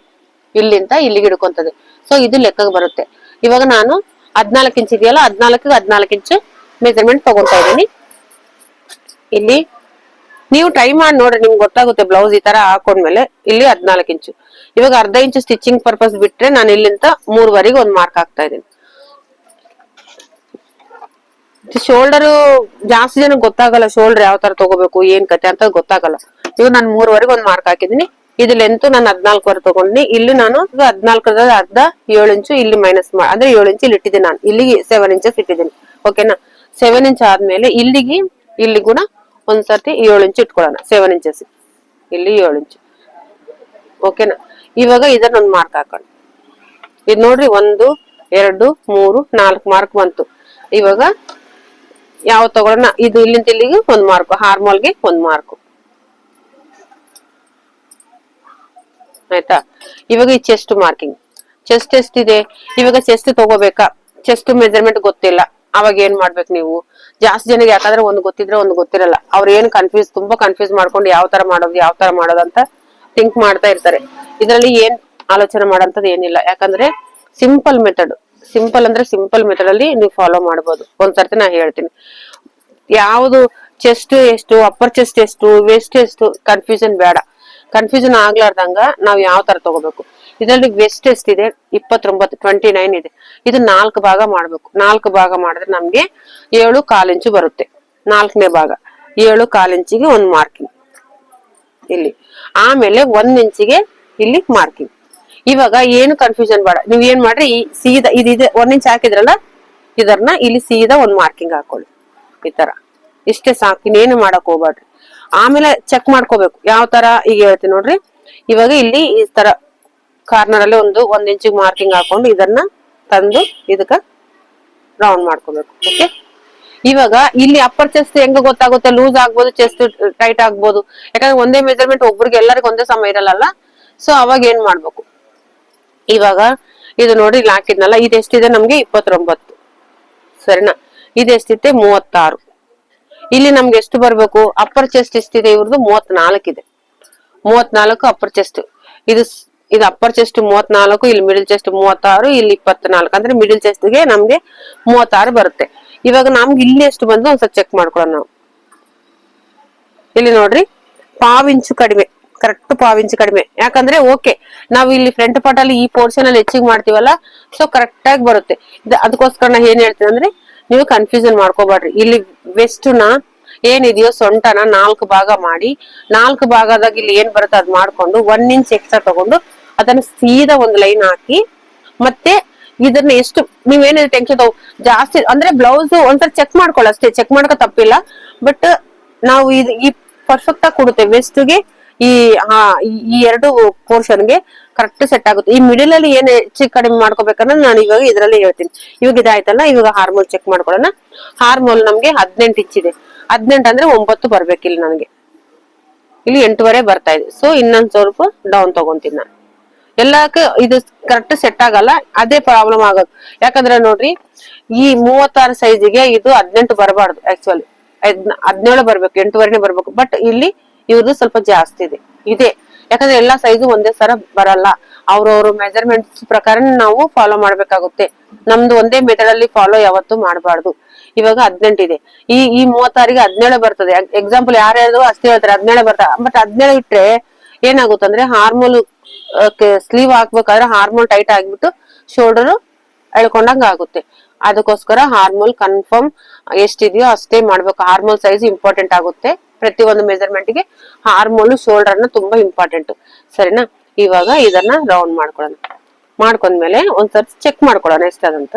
ಇಲ್ಲಿಂದ ಇಲ್ಲಿಗೆ ಹಿಡ್ಕೊಂತದೆ ಸೊ ಇದು ಲೆಕ್ಕಕ್ಕೆ ಬರುತ್ತೆ. ಇವಾಗ ನಾನು ಹದ್ನಾಲ್ಕು ಇಂಚ್ ಇದೆಯಲ್ಲ, ಹದ್ನಾಲ್ಕಿಗೆ ಹದ್ನಾಲ್ಕು ಇಂಚು ಮೆಜರ್ಮೆಂಟ್ ತಗೊಂತಾ ಇದ್ದೀನಿ. ಇಲ್ಲಿ ನೀವು ಟ್ರೈ ಮಾಡಿ ನೋಡ್ರಿ, ನಿಮ್ಗೆ ಗೊತ್ತಾಗುತ್ತೆ ಬ್ಲೌಸ್ ಈ ತರ ಹಾಕೊಂಡ್ಮೇಲೆ, ಇಲ್ಲಿ ಹದ್ನಾಲ್ಕು ಇಂಚು ಇವಾಗ ಅರ್ಧ ಇಂಚು ಸ್ಟಿಚಿಂಗ್ ಪರ್ಪಸ್ ಬಿಟ್ರೆ ನಾನು ಇಲ್ಲಿಂದ ಮೂರುವರೆಗೆ ಒಂದ್ ಮಾರ್ಕ್ ಹಾಕ್ತಾ ಇದ್ದೀನಿ. ಶೋಲ್ಡರ್ ಜಾಸ್ತಿ ಜನ ಗೊತ್ತಾಗಲ್ಲ ಶೋಲ್ಡರ್ ಯಾವ ತರ ತಗೋಬೇಕು, ಏನ್ ಕತೆ ಅಂತ ಗೊತ್ತಾಗಲ್ಲ. ಇವಾಗ ನಾನು ಮೂರುವರೆಗೆ ಒಂದ್ ಮಾರ್ಕ್ ಹಾಕಿದೀನಿ ಇದು ಲೆಂತ್ ನಾನು ಹದ್ನಾಲ್ಕುವರೆ ತಗೊಂಡಿನಿ. ಇಲ್ಲಿ ನಾನು ಹದ್ನಾಲ್ಕರ ಅರ್ಧ ಏಳು ಇಂಚು ಇಲ್ಲಿ ಮೈನಸ್ ಮಾಡಿ ಅಂದ್ರೆ ಏಳು ಇಂಚು ಇಲ್ಲಿ ಇಟ್ಟಿದ್ದೀನಿ ನಾನು. ಇಲ್ಲಿಗೆ ಸೆವೆನ್ ಇಂಚಸ್ ಇಟ್ಟಿದ್ದೀನಿ. ಓಕೆನಾ ಸೆವೆನ್ ಇಂಚ್ ಆದ್ಮೇಲೆ ಇಲ್ಲಿಗೆ, ಇಲ್ಲಿ ಕೂಡ ಒಂದ್ಸರ್ತಿ ಏಳು ಇಂಚು ಇಟ್ಕೊಳ್ಳೋಣ. ಸೆವೆನ್ ಇಂಚಸ್ ಇಲ್ಲಿ ಏಳು ಇಂಚು. ಓಕೆನಾ ಇವಾಗ ಇದನ್ನ ಒಂದು ಮಾರ್ಕ್ ಹಾಕೋಣ ಇದು ನೋಡ್ರಿ, ಒಂದು, ಎರಡು, ಮೂರು, ನಾಲ್ಕು ಮಾರ್ಕ್ ಬಂತು. ಇವಾಗ ಯಾವ ತಗೊಳ್ಳೋಣ? ಇದು ಇಲ್ಲಿಂದ ಇಲ್ಲಿಗೆ ಒಂದು ಮಾರ್ಕ್ ಹಾರ್ಮೋಲ್ಗೆ ಒಂದು ಮಾರ್ಕ್ ಆಯ್ತಾ? ಇವಾಗ ಈ ಚೆಸ್ಟ್ ಮಾರ್ಕಿಂಗ್ ಚೆಸ್ಟ್ ಎಷ್ಟಿದೆ? ಇವಾಗ ಚೆಸ್ಟ್ ತಗೋಬೇಕಾ? ಚೆಸ್ಟ್ ಮೆಜರ್ಮೆಂಟ್ ಗೊತ್ತಿಲ್ಲ. ಅವಾಗ ಏನ್ ಮಾಡ್ಬೇಕು ನೀವು? ಜಾಸ್ತಿ ಜನಕ್ಕೆ ಯಾಕಂದ್ರೆ ಒಂದು ಗೊತ್ತಿದ್ರೆ ಒಂದು ಗೊತ್ತಿರಲ್ಲ. ಅವ್ರ ಏನ್ ಕನ್ಫ್ಯೂಸ್ ತುಂಬಾ ಕನ್ಫ್ಯೂಸ್ ಮಾಡ್ಕೊಂಡು ಯಾವ ತರ ಮಾಡೋದು, ಯಾವ ತರ ಮಾಡೋದು ಅಂತ ಥಿಂಕ್ ಮಾಡ್ತಾ ಇರ್ತಾರೆ. ಇದರಲ್ಲಿ ಏನ್ ಆಲೋಚನೆ ಮಾಡೋಂಥದ್ದು ಏನಿಲ್ಲ. ಯಾಕಂದ್ರೆ ಸಿಂಪಲ್ ಮೆಥಡ್ ಸಿಂಪಲ್ ಅಂದ್ರೆ ಸಿಂಪಲ್ ಮೆಥಡ್ ಅಲ್ಲಿ ನೀವು ಫಾಲೋ ಮಾಡ್ಬೋದು. ಒಂದ್ಸರ್ತಿ ನಾ ಹೇಳ್ತೀನಿ. ಯಾವುದು ಚೆಸ್ಟ್ ಎಷ್ಟು ಅಪ್ಪರ್ ಚೆಸ್ಟ್ ಎಷ್ಟು ವೆಸ್ಟ್ ಎಷ್ಟು ಕನ್ಫ್ಯೂಷನ್ ಬೇಡ. ಕನ್ಫ್ಯೂಷನ್ ಆಗ್ಲಾರ್ದಂಗ ನಾವು ಯಾವ ತರ ತಗೋಬೇಕು? ಇದರಲ್ಲಿ ವೆಸ್ಟ್ ಇದೆ, ಇಪ್ಪತ್ತೊಂಬತ್ತು ಟ್ವೆಂಟಿ ನೈನ್ ಇದೆ. ಇದು ನಾಲ್ಕು ಭಾಗ ಮಾಡ್ಬೇಕು. ನಾಲ್ಕು ಭಾಗ ಮಾಡಿದ್ರೆ ನಮ್ಗೆ ಏಳು ಇಂಚು ಬರುತ್ತೆ. ನಾಲ್ಕನೇ ಭಾಗ. ಏಳು ಕಾಲ್ ಇಂಚಿಗೆ ಒಂದು ಮಾರ್ಕಿಂಗ್ ಇಲ್ಲಿ. ಆಮೇಲೆ ಒಂದ್ ಇಂಚಿಗೆ ಇಲ್ಲಿ ಮಾರ್ಕಿಂಗ್ ಇವಾಗ ಏನು ಕನ್ಫ್ಯೂಷನ್ ಬೇಡ. ನೀವ್ ಏನ್ ಮಾಡ್ರಿ, ಈ ಸೀದಾ ಇದೆ ಒಂದ್ ಇಂಚ್ ಹಾಕಿದ್ರಲ್ಲ, ಇದನ್ನ ಇಲ್ಲಿ ಸೀದಾ ಒಂದ್ ಮಾರ್ಕಿಂಗ್ ಹಾಕೊಳ್ಳಿ. ಈ ತರ. ಇಷ್ಟೇ ಸಾಕು. ಇನ್ನೇನು ಮಾಡಕ್ ಹೋಗ್ಬೇಡ್ರಿ ಆಮೇಲೆ ಚೆಕ್ ಮಾಡ್ಕೋಬೇಕು. ಯಾವ ತರ ಈಗ ಹೇಳ್ತೀನಿ ನೋಡ್ರಿ. ಇವಾಗ ಇಲ್ಲಿ ಈ ತರ ಕಾರ್ನರ್ ಅಲ್ಲಿ ಒಂದು ಒಂದ್ ಇಂಚಿಗೆ ಮಾರ್ಕಿಂಗ್ ಹಾಕೊಂಡು ಇದನ್ನ ತಂದು ಇದಕ್ಕ ರೌಂಡ್ ಮಾಡ್ಕೋಬೇಕು ಓಕೆ ಇವಾಗ ಇಲ್ಲಿ ಅಪ್ಪರ್ ಚೆಸ್ಟ್ ಹೆಂಗ ಗೊತ್ತಾಗುತ್ತೆ? ಲೂಸ್ ಆಗ್ಬೋದು ಚೆಸ್ಟ್ ಟೈಟ್ ಆಗ್ಬೋದು. ಯಾಕಂದ್ರೆ ಒಂದೇ ಮೆಜರ್ಮೆಂಟ್ ಒಬ್ರಿಗೆ ಎಲ್ಲರಿಗೂ ಒಂದೇ ಸಮ ಇರಲ್ಲ ಸೊ ಅವಾಗ ಏನ್ ಮಾಡ್ಬೇಕು? ಇವಾಗ ಇದು ನೋಡಿ ಇಲ್ಲಿ ಹಾಕಿದ್ನಲ್ಲ ಇದೆಷ್ಟಿದೆ ನಮ್ಗೆ? ಇಪ್ಪತ್ತೊಂಬತ್ತು. ಸರಿನಾ? ಇದು ಎಷ್ಟಿದೆ ಮೂವತ್ತಾರು. ಇಲ್ಲಿ ನಮ್ಗೆ ಎಷ್ಟು ಬರ್ಬೇಕು? ಅಪ್ಪರ್ ಚೆಸ್ಟ್ ಎಷ್ಟಿದೆ ಇವ್ರದ್ದು ಮೂವತ್ನಾಲ್ಕಿದೆ. ಮೂವತ್ನಾಲ್ಕು ಅಪ್ಪರ್ ಚೆಸ್ಟ್ ಇದು ಇದು ಅಪ್ಪರ್ ಚೆಸ್ಟ್ ಮೂವತ್ನಾಲ್ಕು, ಇಲ್ಲಿ ಮಿಡಿಲ್ ಚೆಸ್ಟ್ ಮೂವತ್ತಾರು, ಇಲ್ಲಿ ಇಪ್ಪತ್ನಾಲ್ಕು. ಅಂದ್ರೆ ಮಿಡಿಲ್ ಚೆಸ್ಟ್ಗೆ ನಮ್ಗೆ ಮೂವತ್ತಾರು ಬರುತ್ತೆ. ಇವಾಗ ನಮ್ಗೆ ಇಲ್ಲಿ ಎಷ್ಟು ಬಂದು ಒಂದ್ಸಲ ಚೆಕ್ ಮಾಡ್ಕೊಳ್ಳೋಣ ನಾವು. ಇಲ್ಲಿ ನೋಡ್ರಿ ಇಂಚು ಕಡಿಮೆ ಕರೆಕ್ಟ್ ಪಾವ್ ಇಂಚು ಕಡಿಮೆ. ಯಾಕಂದ್ರೆ ಓಕೆ ನಾವು ಇಲ್ಲಿ ಫ್ರಂಟ್ ಪಾರ್ಟ್ ಅಲ್ಲಿ ಈ ಪೋರ್ಷನ್ ಅಲ್ಲಿ ಹೆಚ್ಚಿಗೆ ಮಾಡ್ತೀವಲ್ಲ ಸೊ ಕರೆಕ್ಟ್ ಆಗಿ ಬರುತ್ತೆ. ಅದಕ್ಕೋಸ್ಕರ ನಾ ಏನ್ ಹೇಳ್ತೀನಿ ಅಂದ್ರೆ, ನೀವು ಕನ್ಫ್ಯೂಷನ್ ಮಾಡ್ಕೋಬೇಡ್ರಿ ಇಲ್ಲಿ ವೆಸ್ಟ್ನ ಏನಿದೆಯೋ ಸೊಂಟನ ನಾಲ್ಕು ಭಾಗ ಮಾಡಿ, ನಾಲ್ಕು ಭಾಗದಾಗ ಇಲ್ಲಿ ಏನ್ ಬರುತ್ತೆ ಅದ್ ಮಾಡ್ಕೊಂಡು ಒನ್ ಇಂಚ್ ಎಕ್ಸ್ಟ್ರಾ ತಗೊಂಡು ಅದನ್ನ ಸೀದಾ ಒಂದು ಲೈನ್ ಹಾಕಿ, ಮತ್ತೆ ಇದನ್ನ ಎಷ್ಟು, ನೀವೇನಿದೆ ಟೆನ್ಷನ್ ಜಾಸ್ತಿ, ಅಂದ್ರೆ ಬ್ಲೌಸ್ ಒಂದ್ಸಲ ಚೆಕ್ ಮಾಡ್ಕೊಳ್ಳ ಅಷ್ಟೇ ಚೆಕ್ ಮಾಡ್ಕೊ ತಪ್ಪಿಲ್ಲ. ಬಟ್ ನಾವು ಇದು ಈ ಪರ್ಫೆಕ್ಟ್ ಆಗಿ ಕೊಡುತ್ತೆ ವೆಸ್ಟ್ಗೆ ಈ ಈ- ಎರಡು ಪೋರ್ಷನ್ಗೆ ಕರೆಕ್ಟ್ ಸೆಟ್ ಆಗುತ್ತೆ. ಈ ಮಿಡಿಲ್ ಅಲ್ಲಿ ಏನ್ ಹೆಚ್ಚು ಕಡಿಮೆ ಮಾಡ್ಕೋಬೇಕನ್ನ ನಾನು ಇವಾಗ ಇದರಲ್ಲಿ ಹೇಳ್ತೀನಿ. ಇವಾಗ ಇದಾಯ್ತಲ್ಲ, ಇವಾಗ ಹಾರ್ಮೋಲ್ ಚೆಕ್ ಮಾಡ್ಕೊಳ್ಳೋಣ. ಹಾರ್ಮೋಲ್ ನಮ್ಗೆ ಹದಿನೆಂಟು ಇದೆ ಹದಿನೆಂಟು ಅಂದ್ರೆ ಒಂಬತ್ತು ಬರ್ಬೇಕಿಲ್ಲ ನನಗೆ. ಇಲ್ಲಿ ಎಂಟುವರೆ ಬರ್ತಾ ಇದೆ. ಸೊ ಇನ್ನೊಂದ್ ಸ್ವಲ್ಪ ಡೌನ್ ತಗೊಂತೀನಿ ನಾನು. ಎಲ್ಲಾಕ ಇದು ಕರೆಕ್ಟ್ ಸೆಟ್ ಆಗಲ್ಲ, ಅದೇ ಪ್ರಾಬ್ಲಮ್ ಆಗೋದು. ಯಾಕಂದ್ರೆ ನೋಡ್ರಿ, ಈ ಮೂವತ್ತಾರು ಸೈಜಿಗೆ ಇದು ಹದಿನೆಂಟು ಬರಬಾರ್ದು ಆಕ್ಚುಲಿ ಹದಿನೇಳು ಬರ್ಬೇಕು, ಎಂಟುವರೆನೆ ಬರ್ಬೇಕು. ಬಟ್ ಇಲ್ಲಿ ಇವ್ರದ್ದು ಸ್ವಲ್ಪ ಜಾಸ್ತಿ ಇದೆ. ಇದೆ. ಯಾಕಂದ್ರೆ ಎಲ್ಲಾ ಸೈಜು ಒಂದೇ ಸರ ಬರಲ್ಲ. ಅವ್ರವ್ರ ಮೆಜರ್ಮೆಂಟ್ಸ್ ಪ್ರಕಾರ ನಾವು ಫಾಲೋ ಮಾಡ್ಬೇಕಾಗುತ್ತೆ. ನಮ್ದು ಒಂದೇ ಮೆಥಡ್ ಅಲ್ಲಿ ಫಾಲೋ ಯಾವತ್ತೂ ಮಾಡಬಾರ್ದು. ಇವಾಗ ಹದಿನೆಂಟು ಇದೆ. ಈ ಈ ಮೂವತ್ತಾರಿಗೆ ಹದಿನೇಳು ಬರ್ತದೆ. ಎಕ್ಸಾಂಪಲ್ ಯಾರ್ಯಾರು ಅಷ್ಟೇ ಹೇಳ್ತಾರೆ, ಹದಿನೇಳು ಬರ್ತಾರೆ ಬಟ್ ಹದಿನೇಳು ಇಟ್ರೆ ಏನಾಗುತ್ತಂದ್ರೆ ಹಾರ್ಮೋಲ್ ಸ್ಲೀವ್ ಹಾಕ್ಬೇಕಾದ್ರೆ ಹಾರ್ಮೋಲ್ ಟೈಟ್ ಆಗಿಬಿಟ್ಟು ಶೋಲ್ಡರ್ ಎಳ್ಕೊಂಡಂಗ ಆಗುತ್ತೆ. ಅದಕ್ಕೋಸ್ಕರ ಹಾರ್ಮೋಲ್ ಕನ್ಫರ್ಮ್ ಎಷ್ಟಿದೆಯೋ ಅಷ್ಟೇ ಮಾಡ್ಬೇಕು. ಹಾರ್ಮೋಲ್ ಸೈಜ್ ಇಂಪಾರ್ಟೆಂಟ್ ಆಗುತ್ತೆ. ಪ್ರತಿ ಒಂದು ಮೆಜರ್ಮೆಂಟ್ಗೆ ಹಾರ್ಮೋಲ್ ಶೋಲ್ಡರ್ನ ತುಂಬಾ ಇಂಪಾರ್ಟೆಂಟ್ ಸರಿನಾ? ಇವಾಗ ಇದನ್ನ ರೌಂಡ್ ಮಾಡ್ಕೊಳ್ಳೋಣ. ಮಾಡ್ಕೊಂಡ್ಮೇಲೆ ಒಂದ್ಸರ್ತಿ ಚೆಕ್ ಮಾಡ್ಕೊಳ್ಳೋಣ ಎಷ್ಟಾದಂತ.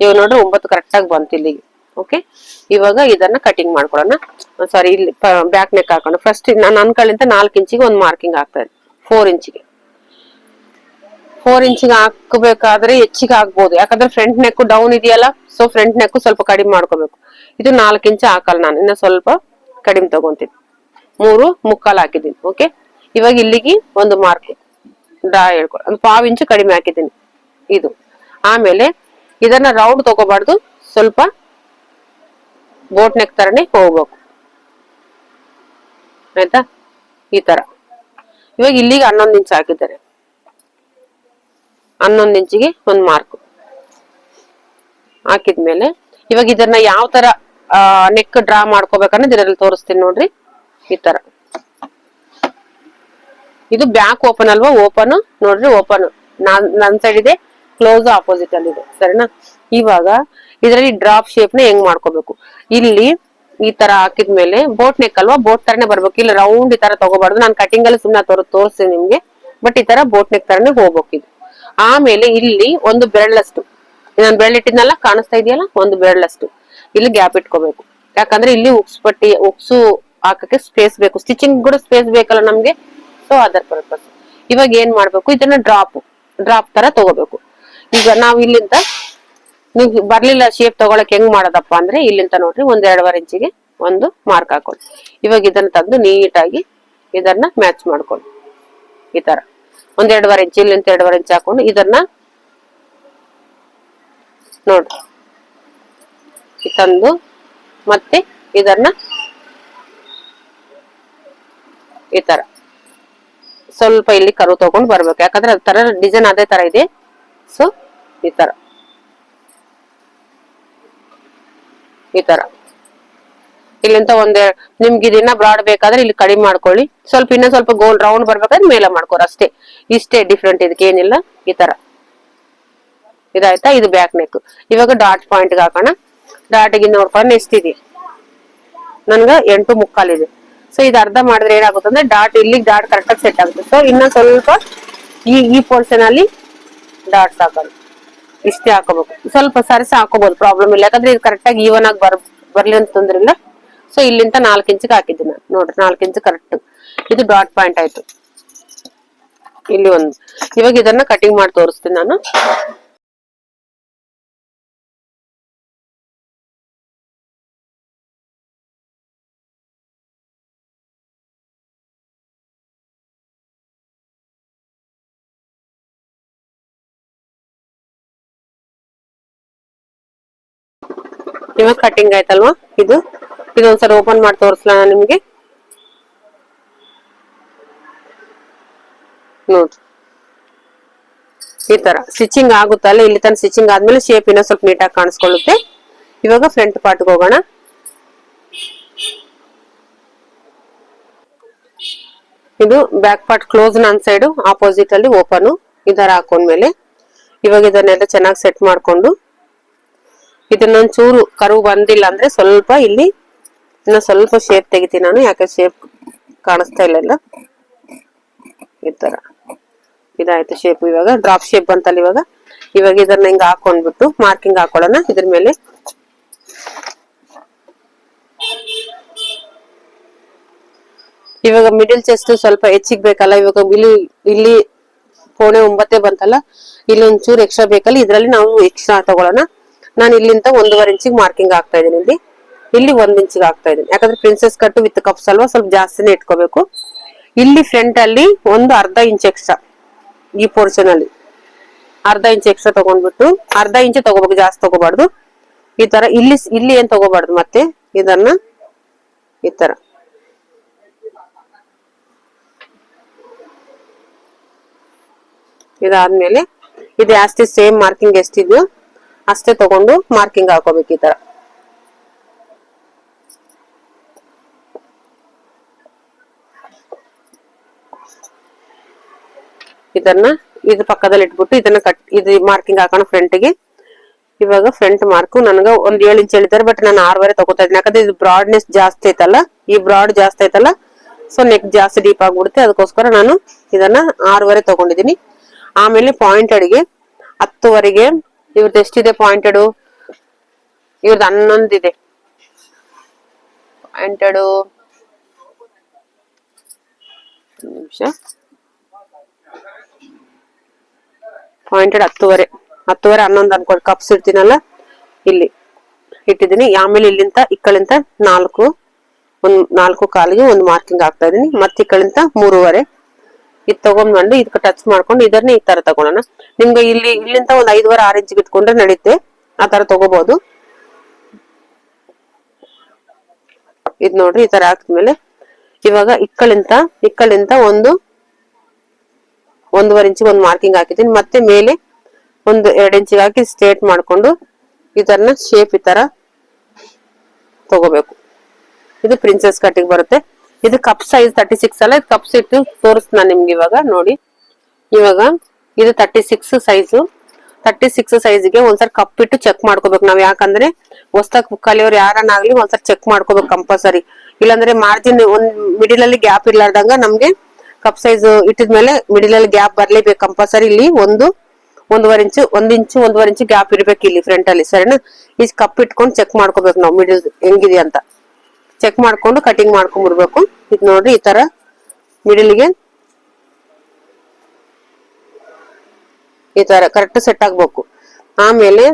ಇವಾಗ ನೋಡ್ರಿ ಒಂಬತ್ತು ಕರೆಕ್ಟ್ ಆಗಿ ಬಂತು ಇಲ್ಲಿಗೆ. ಓಕೆ? ಇವಾಗ ಇದನ್ನ ಕಟಿಂಗ್ ಮಾಡ್ಕೊಳ್ಳೋಣ. ಸಾರಿ ಇಲ್ಲಿ ಬ್ಯಾಕ್ ನೆಕ್ ಹಾಕೊಂಡು. ಫಸ್ಟ್ ನಾನು ಅನ್ಕೊಳ್ಳಿಂತ ನಾಲ್ಕು ಇಂಚಿಗೆ ಒಂದು ಮಾರ್ಕಿಂಗ್ ಆಗ್ತಾ ಇದೆ. ಫೋರ್ ಇಂಚಿಗೆ. ಫೋರ್ ಇಂಚಿಗೆ ಹಾಕಬೇಕಾದ್ರೆ ಹೆಚ್ಚಿಗೆ ಹಾಕ್ಬೋದು. ಯಾಕಂದ್ರೆ ಫ್ರಂಟ್ ನೆಕ್ ಡೌನ್ ಇದೆಯಲ್ಲ ಸೊ ಫ್ರಂಟ್ ನೆಕ್ ಸ್ವಲ್ಪ ಕಡಿಮೆ ಮಾಡ್ಕೋಬೇಕು. ಇದು ನಾಲ್ಕು ಇಂಚ್ ಹಾಕಲ್ಲ ನಾನು, ಇನ್ನ ಸ್ವಲ್ಪ ಕಡಿಮೆ ತಗೊಂತೀನಿ. ಮೂರು ಮುಕ್ಕಾಲು ಹಾಕಿದ್ದೀನಿ ಓಕೆ ಇವಾಗ ಇಲ್ಲಿಗೆ ಒಂದು ಮಾರ್ಕ್ ಡ್ರಾ ಹೇಳ್ಕೊ ಒಂದು ಪಾವ್ ಇಂಚು ಕಡಿಮೆ ಹಾಕಿದ್ದೀನಿ, ಇದು. ಆಮೇಲೆ ಇದನ್ನ ರೌಂಡ್ ತಗೋಬಾರ್ದು, ಸ್ವಲ್ಪ ಬೋಟ್ ನೆಕ್ ತರನೇ ಹೋಗ್ಬೇಕು. ಆಯ್ತಾ? ಈ ತರ. ಇವಾಗ ಇಲ್ಲಿಗೆ ಹನ್ನೊಂದು ಇಂಚ್ ಹಾಕಿದ್ದಾರೆ. ಹನ್ನೊಂದು ಇಂಚಿಗೆ ಒಂದು ಮಾರ್ಕ್ ಹಾಕಿದ್ಮೇಲೆ ಇವಾಗ ಇದನ್ನ ಯಾವ ತರ ನೆಕ್ ಡ್ರಾ ಮಾಡ್ಕೋಬೇಕನ್ನೋದು ಇದರಲ್ಲಿ ತೋರಿಸ್ತೀನಿ ನೋಡ್ರಿ. ಈ ತರ. ಇದು ಬ್ಯಾಕ್ ಓಪನ್ ಅಲ್ವಾ? ಓಪನ್ ನೋಡ್ರಿ ಓಪನ್ ನಾನ್, ನನ್ ಸೈಡ್ ಇದೆ ಕ್ಲೋಸ್ ಆಪೋಸಿಟ್ ಅಲ್ಲಿ ಇದೆ. ಸರಿನಾ? ಇವಾಗ ಇದರಲ್ಲಿ ಡ್ರಾಪ್ ಶೇಪ್ನ ಹೆಂಗ್ ಮಾಡ್ಕೋಬೇಕು? ಇಲ್ಲಿ ಈ ತರ ಹಾಕಿದ್ಮೇಲೆ ಬೋಟ್ ನೆಕ್ ಅಲ್ವಾ? ಬೋಟ್ ತರನೇ ಬರ್ಬೇಕು. ಇಲ್ಲ ರೌಂಡ್ ಈ ತರ ತಗೋಬಾರ್ದು. ನಾನು ಕಟಿಂಗ್ ಅಲ್ಲಿ ಸುಮ್ನೆ ತೋರ್ ತೋರಿಸ್ತೀನಿ ನಿಮ್ಗೆ. ಬಟ್ ಈ ತರ ಬೋಟ್ ನೆಕ್ ತರನೇ ಹೋಗ್ಬೇಕು ಇದು. ಆಮೇಲೆ ಇಲ್ಲಿ ಒಂದು ಬೆರಳಷ್ಟು. ನಾನು ಬೆರಳಿಟ್ಟಿದ್ನಲ್ಲ, ಕಾಣಿಸ್ತಾ ಇದೆಯಲ್ಲ? ಒಂದು ಬೆರಳಷ್ಟು. ಇಲ್ಲಿ ಗ್ಯಾಪ್ ಇಟ್ಕೋಬೇಕು. ಯಾಕಂದ್ರೆ ಇಲ್ಲಿ ಉಕ್ಸ್ ಪಟ್ಟಿ ಉಕ್ಸು ಹಾಕಕ್ಕೆ ಸ್ಪೇಸ್ ಬೇಕು. ಸ್ಟಿಚಿಂಗ್ ಕೂಡ ಸ್ಪೇಸ್ ಬೇಕಲ್ಲ ನಮ್ಗೆ. ಸೊ ಅದರ್ ಪರ್ಪಸ್ ಇವಾಗ ಏನ್ ಮಾಡ್ಬೇಕು? ಇದನ್ನ ಡ್ರಾಪ್ ಡ್ರಾಪ್ ತರ ತಗೋಬೇಕು. ಈಗ ನಾವ್ ಇಲ್ಲಿಂದ ನೀವು ಬರ್ಲಿಲ್ಲ ಶೇಪ್ ತಗೊಳಕ್ ಹೆಂಗ್ ಮಾಡೋದಪ್ಪ ಅಂದ್ರೆ ಇಲ್ಲಿಂದ ನೋಡ್ರಿ ಒಂದ್ ಎರಡುವರೆ ಇಂಚಿಗೆ ಒಂದು ಮಾರ್ಕ್ ಹಾಕೊಳ್ಳಿ. ಇವಾಗ ಇದನ್ನ ತಂದು ನೀಟಾಗಿ ಇದನ್ನ ಮ್ಯಾಚ್ ಮಾಡ್ಕೊಳ್ಳಿ. ಈ ತರ. ಒಂದ್ ಎರಡುವರೆ ಇಂಚ್, ಇಲ್ಲಿಂದ ಎರಡುವರೆ ಇಂಚ್ ಹಾಕೊಂಡು ಇದನ್ನ ನೋಡ್ರಿ. ತಂದು ಮತ್ತೆ ಇದನ್ನ ಈ ತರ. ಸ್ವಲ್ಪ ಇಲ್ಲಿ ಕರು ತಗೊಂಡು ಬರ್ಬೇಕು. ಯಾಕಂದ್ರೆ ತರ ಡಿಸೈನ್ ಅದೇ ತರ ಇದೆ. ಸೊ ಈ ತರ. ಈ ತರ. ಇಲ್ಲಿಂತ ಒಂದ್ ನಿಮ್ಗೆ ಇದನ್ನ ಬ್ರಾಡ್ ಬೇಕಾದ್ರೆ ಇಲ್ಲಿ ಕಡಿಮೆ ಮಾಡ್ಕೊಳ್ಳಿ. ಸ್ವಲ್ಪ ಇನ್ನ ಸ್ವಲ್ಪ ಗೋಲ್ ರೌಂಡ್ ಬರ್ಬೇಕಾದ್ರೆ ಮೇಲೆ ಮಾಡ್ಕೋರ ಅಷ್ಟೇ. ಇಷ್ಟೇ ಡಿಫ್ರೆಂಟ್ ಇದಕ್ಕೆ ಏನಿಲ್ಲ, ಈ ತರ. ಇದಾಯ್ತಾ? ಇದು ಬ್ಯಾಕ್ ನೆಕ್ ಇವಾಗ ಡಾಟ್ ಪಾಯಿಂಟ್ ಹಾಕೋಣ. ಡಾಟಿಗೆ ನೋಡ್ಕೊಂಡು ಎಷ್ಟಿದೆ ನನ್ಗ ಎಂಟು ಮುಕ್ಕಾಲಿದೆ ಸೊ ಇದು ಅರ್ಧ ಮಾಡಿದ್ರೆ ಏನಾಗುತ್ತೆ ಅಂದ್ರೆ ಡಾಟ್ ಇಲ್ಲಿ ಡಾಟ್ ಕರೆಕ್ಟಾಗಿ ಸೆಟ್ ಆಗುತ್ತೆ. ಸೊ ಇನ್ನ ಸ್ವಲ್ಪ ಈ ಈ ಪೋರ್ಷನ್ ಅಲ್ಲಿ ಡಾಟ್ಸ್ ಹಾಕೋದು ಇಷ್ಟೇ ಹಾಕೋಬೇಕು. ಸ್ವಲ್ಪ ಸರಿಸಿ ಹಾಕೋಬಹುದು ಪ್ರಾಬ್ಲಮ್ ಇಲ್ಲ. ಯಾಕಂದ್ರೆ ಇದು ಕರೆಕ್ಟ್ ಆಗಿ ಈವನ್ ಆಗಿ ಬರ್, ಬರ್ಲಿ ಅಂತ ತೊಂದ್ರೆ ಇಲ್ಲ ಸೊ ಇಲ್ಲಿಂದ ನಾಲ್ಕು ಇಂಚಿಗೆ ಹಾಕಿದ್ದೀನಿ ನೋಡ್ರಿ, ನಾಲ್ಕು ಇಂಚ್ ಕರೆಕ್ಟ್ ಇದು ಡಾಟ್ ಪಾಯಿಂಟ್ ಆಯ್ತು. ಇಲ್ಲಿ ಒಂದು. ಇವಾಗ ಇದನ್ನ ಕಟಿಂಗ್ ಮಾಡಿ ತೋರಿಸ್ತೀನಿ ನಾನು. ಇವಾಗ ಕಟಿಂಗ್ ಆಯ್ತಲ್ವಾ? ಇದು? ಇದೊಂದ್ಸಲ ಓಪನ್ ಮಾಡಿ ತೋರಿಸ್ಲಾ ನಿಮ್ಗೆ? ನೋಡ್ರಿ ಈ ತರ. ಸ್ಟಿಚಿಂಗ್ ಆಗುತ್ತಲ್ಲ ಇಲ್ಲಿ? ತನಕ ಸ್ಟಿಚಿಂಗ್ ಆದ್ಮೇಲೆ ಶೇಪ್ ಇನ್ನೂ ಸ್ವಲ್ಪ ನೀಟಾಗಿ ಕಾಣಿಸ್ಕೊಳ್ಳುತ್ತೆ. ಇವಾಗ ಫ್ರಂಟ್ ಪಾರ್ಟ್ಗೆ ಹೋಗೋಣ. ಇದು ಬ್ಯಾಕ್ ಪಾರ್ಟ್ ಕ್ಲೋಸ್ ನನ್ ಸೈಡ್ ಆಪೋಸಿಟ್ ಅಲ್ಲಿ ಓಪನ್ ತರ ಹಾಕೊಂಡ್ಮೇಲೆ. ಇವಾಗ ಇದನ್ನೆಲ್ಲ ಚೆನ್ನಾಗಿ ಸೆಟ್ ಮಾಡ್ಕೊಂಡು ಇದನ್ನೊಂಚೂರು ಕರು ಬಂದಿಲ್ಲ ಅಂದ್ರೆ ಸ್ವಲ್ಪ ಇಲ್ಲಿ ಇನ್ನ ಸ್ವಲ್ಪ ಶೇಪ್ ತೆಗಿತೀನಿ ನಾನು, ಯಾಕೆ ಶೇಪ್ ಕಾಣಿಸ್ತಾ ಇಲ್ಲ ಈ ತರ. ಇದಾಯ್ತು ಶೇಪ್ ಇವಾಗ ಡ್ರಾಪ್ ಶೇಪ್ ಬಂತಲ್ಲ ಇವಾಗ. ಇವಾಗ ಇದನ್ನ ಹಿಂಗ ಹಾಕೊಂಡ್ಬಿಟ್ಟು ಮಾರ್ಕಿಂಗ್ ಹಾಕೊಳ್ಳೋಣ, ಇದ್ರ ಮೇಲೆ. ಇವಾಗ ಮಿಡಿಲ್ ಚೆಸ್ಟ್ ಸ್ವಲ್ಪ ಹೆಚ್ಚಿಗೆ ಬೇಕಲ್ಲ, ಇವಾಗ ಇಲ್ಲಿ ಇಲ್ಲಿ ಪೋಣೆ ಒಂಬತ್ತೇ ಬಂತಲ್ಲ ಇಲ್ಲಿ ಒಂಚೂರು ಎಕ್ಸ್ಟ್ರಾ ಬೇಕಲ್ಲ, ಇದರಲ್ಲಿ ನಾವು ಎಕ್ಸ್ಟ್ರಾ ತಗೊಳ್ಳೋಣ. ನಾನು ಇಲ್ಲಿಂದ ಒಂದೂವರೆ ಇಂಚಿಗೆ ಮಾರ್ಕಿಂಗ್ ಆಗ್ತಾ ಇದೀನಿ ಇಲ್ಲಿ. ಇಲ್ಲಿ ಒಂದ್ ಇಂಚಿಗೆ ಆಗ್ತಾ ಇದೀನಿ ಯಾಕಂದ್ರೆ ಪ್ರಿನ್ಸೆಸ್ ಕಟ್ ವಿತ್ ಕಪ್ಸ್ ಅಲ್ವಾ, ಸ್ವಲ್ಪ ಜಾಸ್ತಿನೇ ಇಟ್ಕೋಬೇಕು. ಇಲ್ಲಿ ಫ್ರಂಟ್ ಅಲ್ಲಿ ಒಂದು ಅರ್ಧ ಇಂಚ್ ಎಕ್ಸ್ಟ್ರಾ ಈ ಪೋರ್ಷನ್ ಅಲ್ಲಿ. ಅರ್ಧ ಇಂಚ್ ಎಕ್ಸ್ಟ್ರಾ ತಗೊಂಡ್ಬಿಟ್ಟು, ಅರ್ಧ ಇಂಚ್ ತಗೋಬೇಕು, ಜಾಸ್ತಿ ತಗೋಬಾರ್ದು. ಈ ತರ ಇಲ್ಲಿ ಇಲ್ಲಿ ಏನ್ ತಗೋಬಾರ್ದು ಮತ್ತೆ? ಇದನ್ನ ಈ ತರ. ಇದಾದ್ಮೇಲೆ ಇದು ಜಾಸ್ತಿ ಸೇಮ್ ಮಾರ್ಕಿಂಗ್ ಎಷ್ಟಿದೆಯೋ ಅಷ್ಟೇ ತಗೊಂಡು ಮಾರ್ಕಿಂಗ್ ಹಾಕೋಬೇಕು ಈ ತರ. ಇದನ್ನ ಇದು ಪಕ್ಕದಲ್ಲಿ ಇಟ್ಬಿಟ್ಟು ಇದನ್ನ ಕಟ್ ಇದು ಮಾರ್ಕಿಂಗ್ ಹಾಕೋಣ ಫ್ರಂಟ್ಗೆ. ಇವಾಗ ಫ್ರಂಟ್ ಮಾರ್ಕ್ ನನಗೆ ಒಂದ್ ಏಳು ಇಂಚ್ ಹೇಳಿದ್ದಾರೆ ಬಟ್ ನಾನು ಆರೂವರೆ ತಗೋತಾ ಇದ್ದೀನಿ. ಯಾಕಂದ್ರೆ ಇದು ಬ್ರಾಡ್ನೆಸ್ ಜಾಸ್ತಿ ಐತಲ್ಲ, ಈ ಬ್ರಾಡ್ ಜಾಸ್ತಿ ಐತಲ್ಲ ಸೊ ನೆಕ್ ಜಾಸ್ತಿ ಡೀಪ್ ಆಗ್ಬಿಡುತ್ತೆ. ಅದಕ್ಕೋಸ್ಕರ ನಾನು ಇದನ್ನ ಆರೂವರೆ ತಗೊಂಡಿದ್ದೀನಿ. ಆಮೇಲೆ ಪಾಯಿಂಟ್ ಅಡಿಗೆ ಹತ್ತುವರೆಗೆ ಇವ್ರದ್ದು ಎಷ್ಟಿದೆ ಪಾಯಿಂಟೆಡ್ ಇವ್ರದ್ದು ಹನ್ನೊಂದಿದೆ. ಪಾಯಿಂಟೆಡ್ ನಿಮಿಷ. ಪಾಯಿಂಟೆಡ್ ಹತ್ತುವರೆ. ಹತ್ತುವರೆ ಹನ್ನೊಂದು ಅನ್ಕೊಂಡು ಕಪ್ಸ್ ಇಡ್ತೀನಲ್ಲ? ಇಲ್ಲಿ ಇಟ್ಟಿದ್ದೀನಿ. ಆಮೇಲೆ ಇಲ್ಲಿಂದ ಇಕ್ಕಳಿಂದ ನಾಲ್ಕು. ಒಂದು ನಾಲ್ಕು ಕಾಲಿಗೆ ಒಂದು ಮಾರ್ಕಿಂಗ್ ಹಾಕ್ತಾ ಇದೀನಿ ಮತ್ತೆ ಇಕ್ಕಳಿಂದ ಮೂರುವರೆ. ಇದು ತಗೊಂಡ್ಬಂದು ಇದಕ್ಕೆ ಟಚ್ ಮಾಡ್ಕೊಂಡು ಇದನ್ನ ಈ ತರ ತಗೊಳ್ಳೋಣ ನಿಮ್ಗೆ ಇಲ್ಲಿ, ಇಲ್ಲಿಂದ ಒಂದ್ ಐದುವರೆ, ಆರ್ ಇಂಚ್ ಇಟ್ಕೊಂಡ್ರೆ ನಡೀತೆ. ಆ ತರ ತಗೋಬಹುದು ಇದ್ ನೋಡ್ರಿ, ಈ ತರ ಹಾಕಿದ್ಮೇಲೆ ಇವಾಗ ಇಕ್ಕಳಿಂದ ಇಕ್ಕಳಿಂದ ಒಂದು, ಒಂದೂವರೆ ಇಂಚಿಗೆ ಒಂದು ಮಾರ್ಕಿಂಗ್ ಹಾಕಿದ್ದೀನಿ. ಮತ್ತೆ ಮೇಲೆ ಒಂದು ಎರಡು ಇಂಚಿಗೆ ಹಾಕಿ ಸ್ಟ್ರೇಟ್ ಮಾಡ್ಕೊಂಡು ಇದನ್ನ ಶೇಪ್ ಈ ತರ ತಗೋಬೇಕು. ಇದು ಪ್ರಿನ್ಸೆಸ್ ಕಟ್ಟಿಗೆ ಬರುತ್ತೆ. ಇದು ಕಪ್ ಸೈಜ್ ತರ್ಟಿ ಸಿಕ್ಸ್ ಅಲ್ಲ, ಇದು ಕಪ್ ಇಟ್ಟು ತೋರಿಸ್ತೀನಿ ನಾನು ನಿಮ್ಗೆ ಇವಾಗ, ನೋಡಿ. ಇವಾಗ ಇದು thirty six size thirty six ಸೈಜ್ಗೆ ಒಂದ್ಸರಿ ಕಪ್ ಇಟ್ಟು ಚೆಕ್ ಮಾಡ್ಕೋಬೇಕು ನಾವು. ಯಾಕಂದ್ರೆ ಹೊಸ್ದಾಗ್ ಕಲಿಯೋರು ಯಾರನ್ನಾಗ್ಲಿ ಒಂದ್ಸರಿ ಚೆಕ್ ಮಾಡ್ಕೋಬೇಕು ಕಂಪಲ್ಸರಿ ಇಲ್ಲಾಂದ್ರೆ ಮಾರ್ಜಿನ್ ಒಂದ್ ಮಿಡಿಲ್ ಅಲ್ಲಿ ಗ್ಯಾಪ್ ಇರ್ಲಾರ್ದಂಗ ನಮ್ಗೆ ಕಪ್ ಸೈಜ್ ಇಟ್ಟಿದ್ಮೇಲೆ ಮಿಡಿಲ್ ಅಲ್ಲಿ ಗ್ಯಾಪ್ ಬರ್ಲೇಬೇಕು ಕಂಪಲ್ಸರಿ ಇಲ್ಲಿ ಒಂದು, ಒಂದೂವರೆ ಇಂಚು, ಒಂದ್ ಇಂಚು, ಒಂದೂವರೆ ಇಂಚು ಗ್ಯಾಪ್ ಇರ್ಬೇಕು ಇಲ್ಲಿ ಫ್ರಂಟ್ ಅಲ್ಲಿ, ಸರಿನಾ? ಈ ಕಪ್ ಇಟ್ಕೊಂಡು ಚೆಕ್ ಮಾಡ್ಕೋಬೇಕು ನಾವು. ಮಿಡಿಲ್ ಹೆಂಗಿದೆ ಅಂತ. ಚೆಕ್ ಮಾಡ್ಕೊಂಡು ಕಟಿಂಗ್ ಮಾಡ್ಕೊಂಡ್ಬಿಡ್ಬೇಕು ಇದು ನೋಡ್ರಿ, ಈ ತರ ಮಿಡಿಲ್ಗೆ ಈ ತರ ಕರೆಕ್ಟ್ ಸೆಟ್ ಆಗ್ಬೇಕು. ಆಮೇಲೆ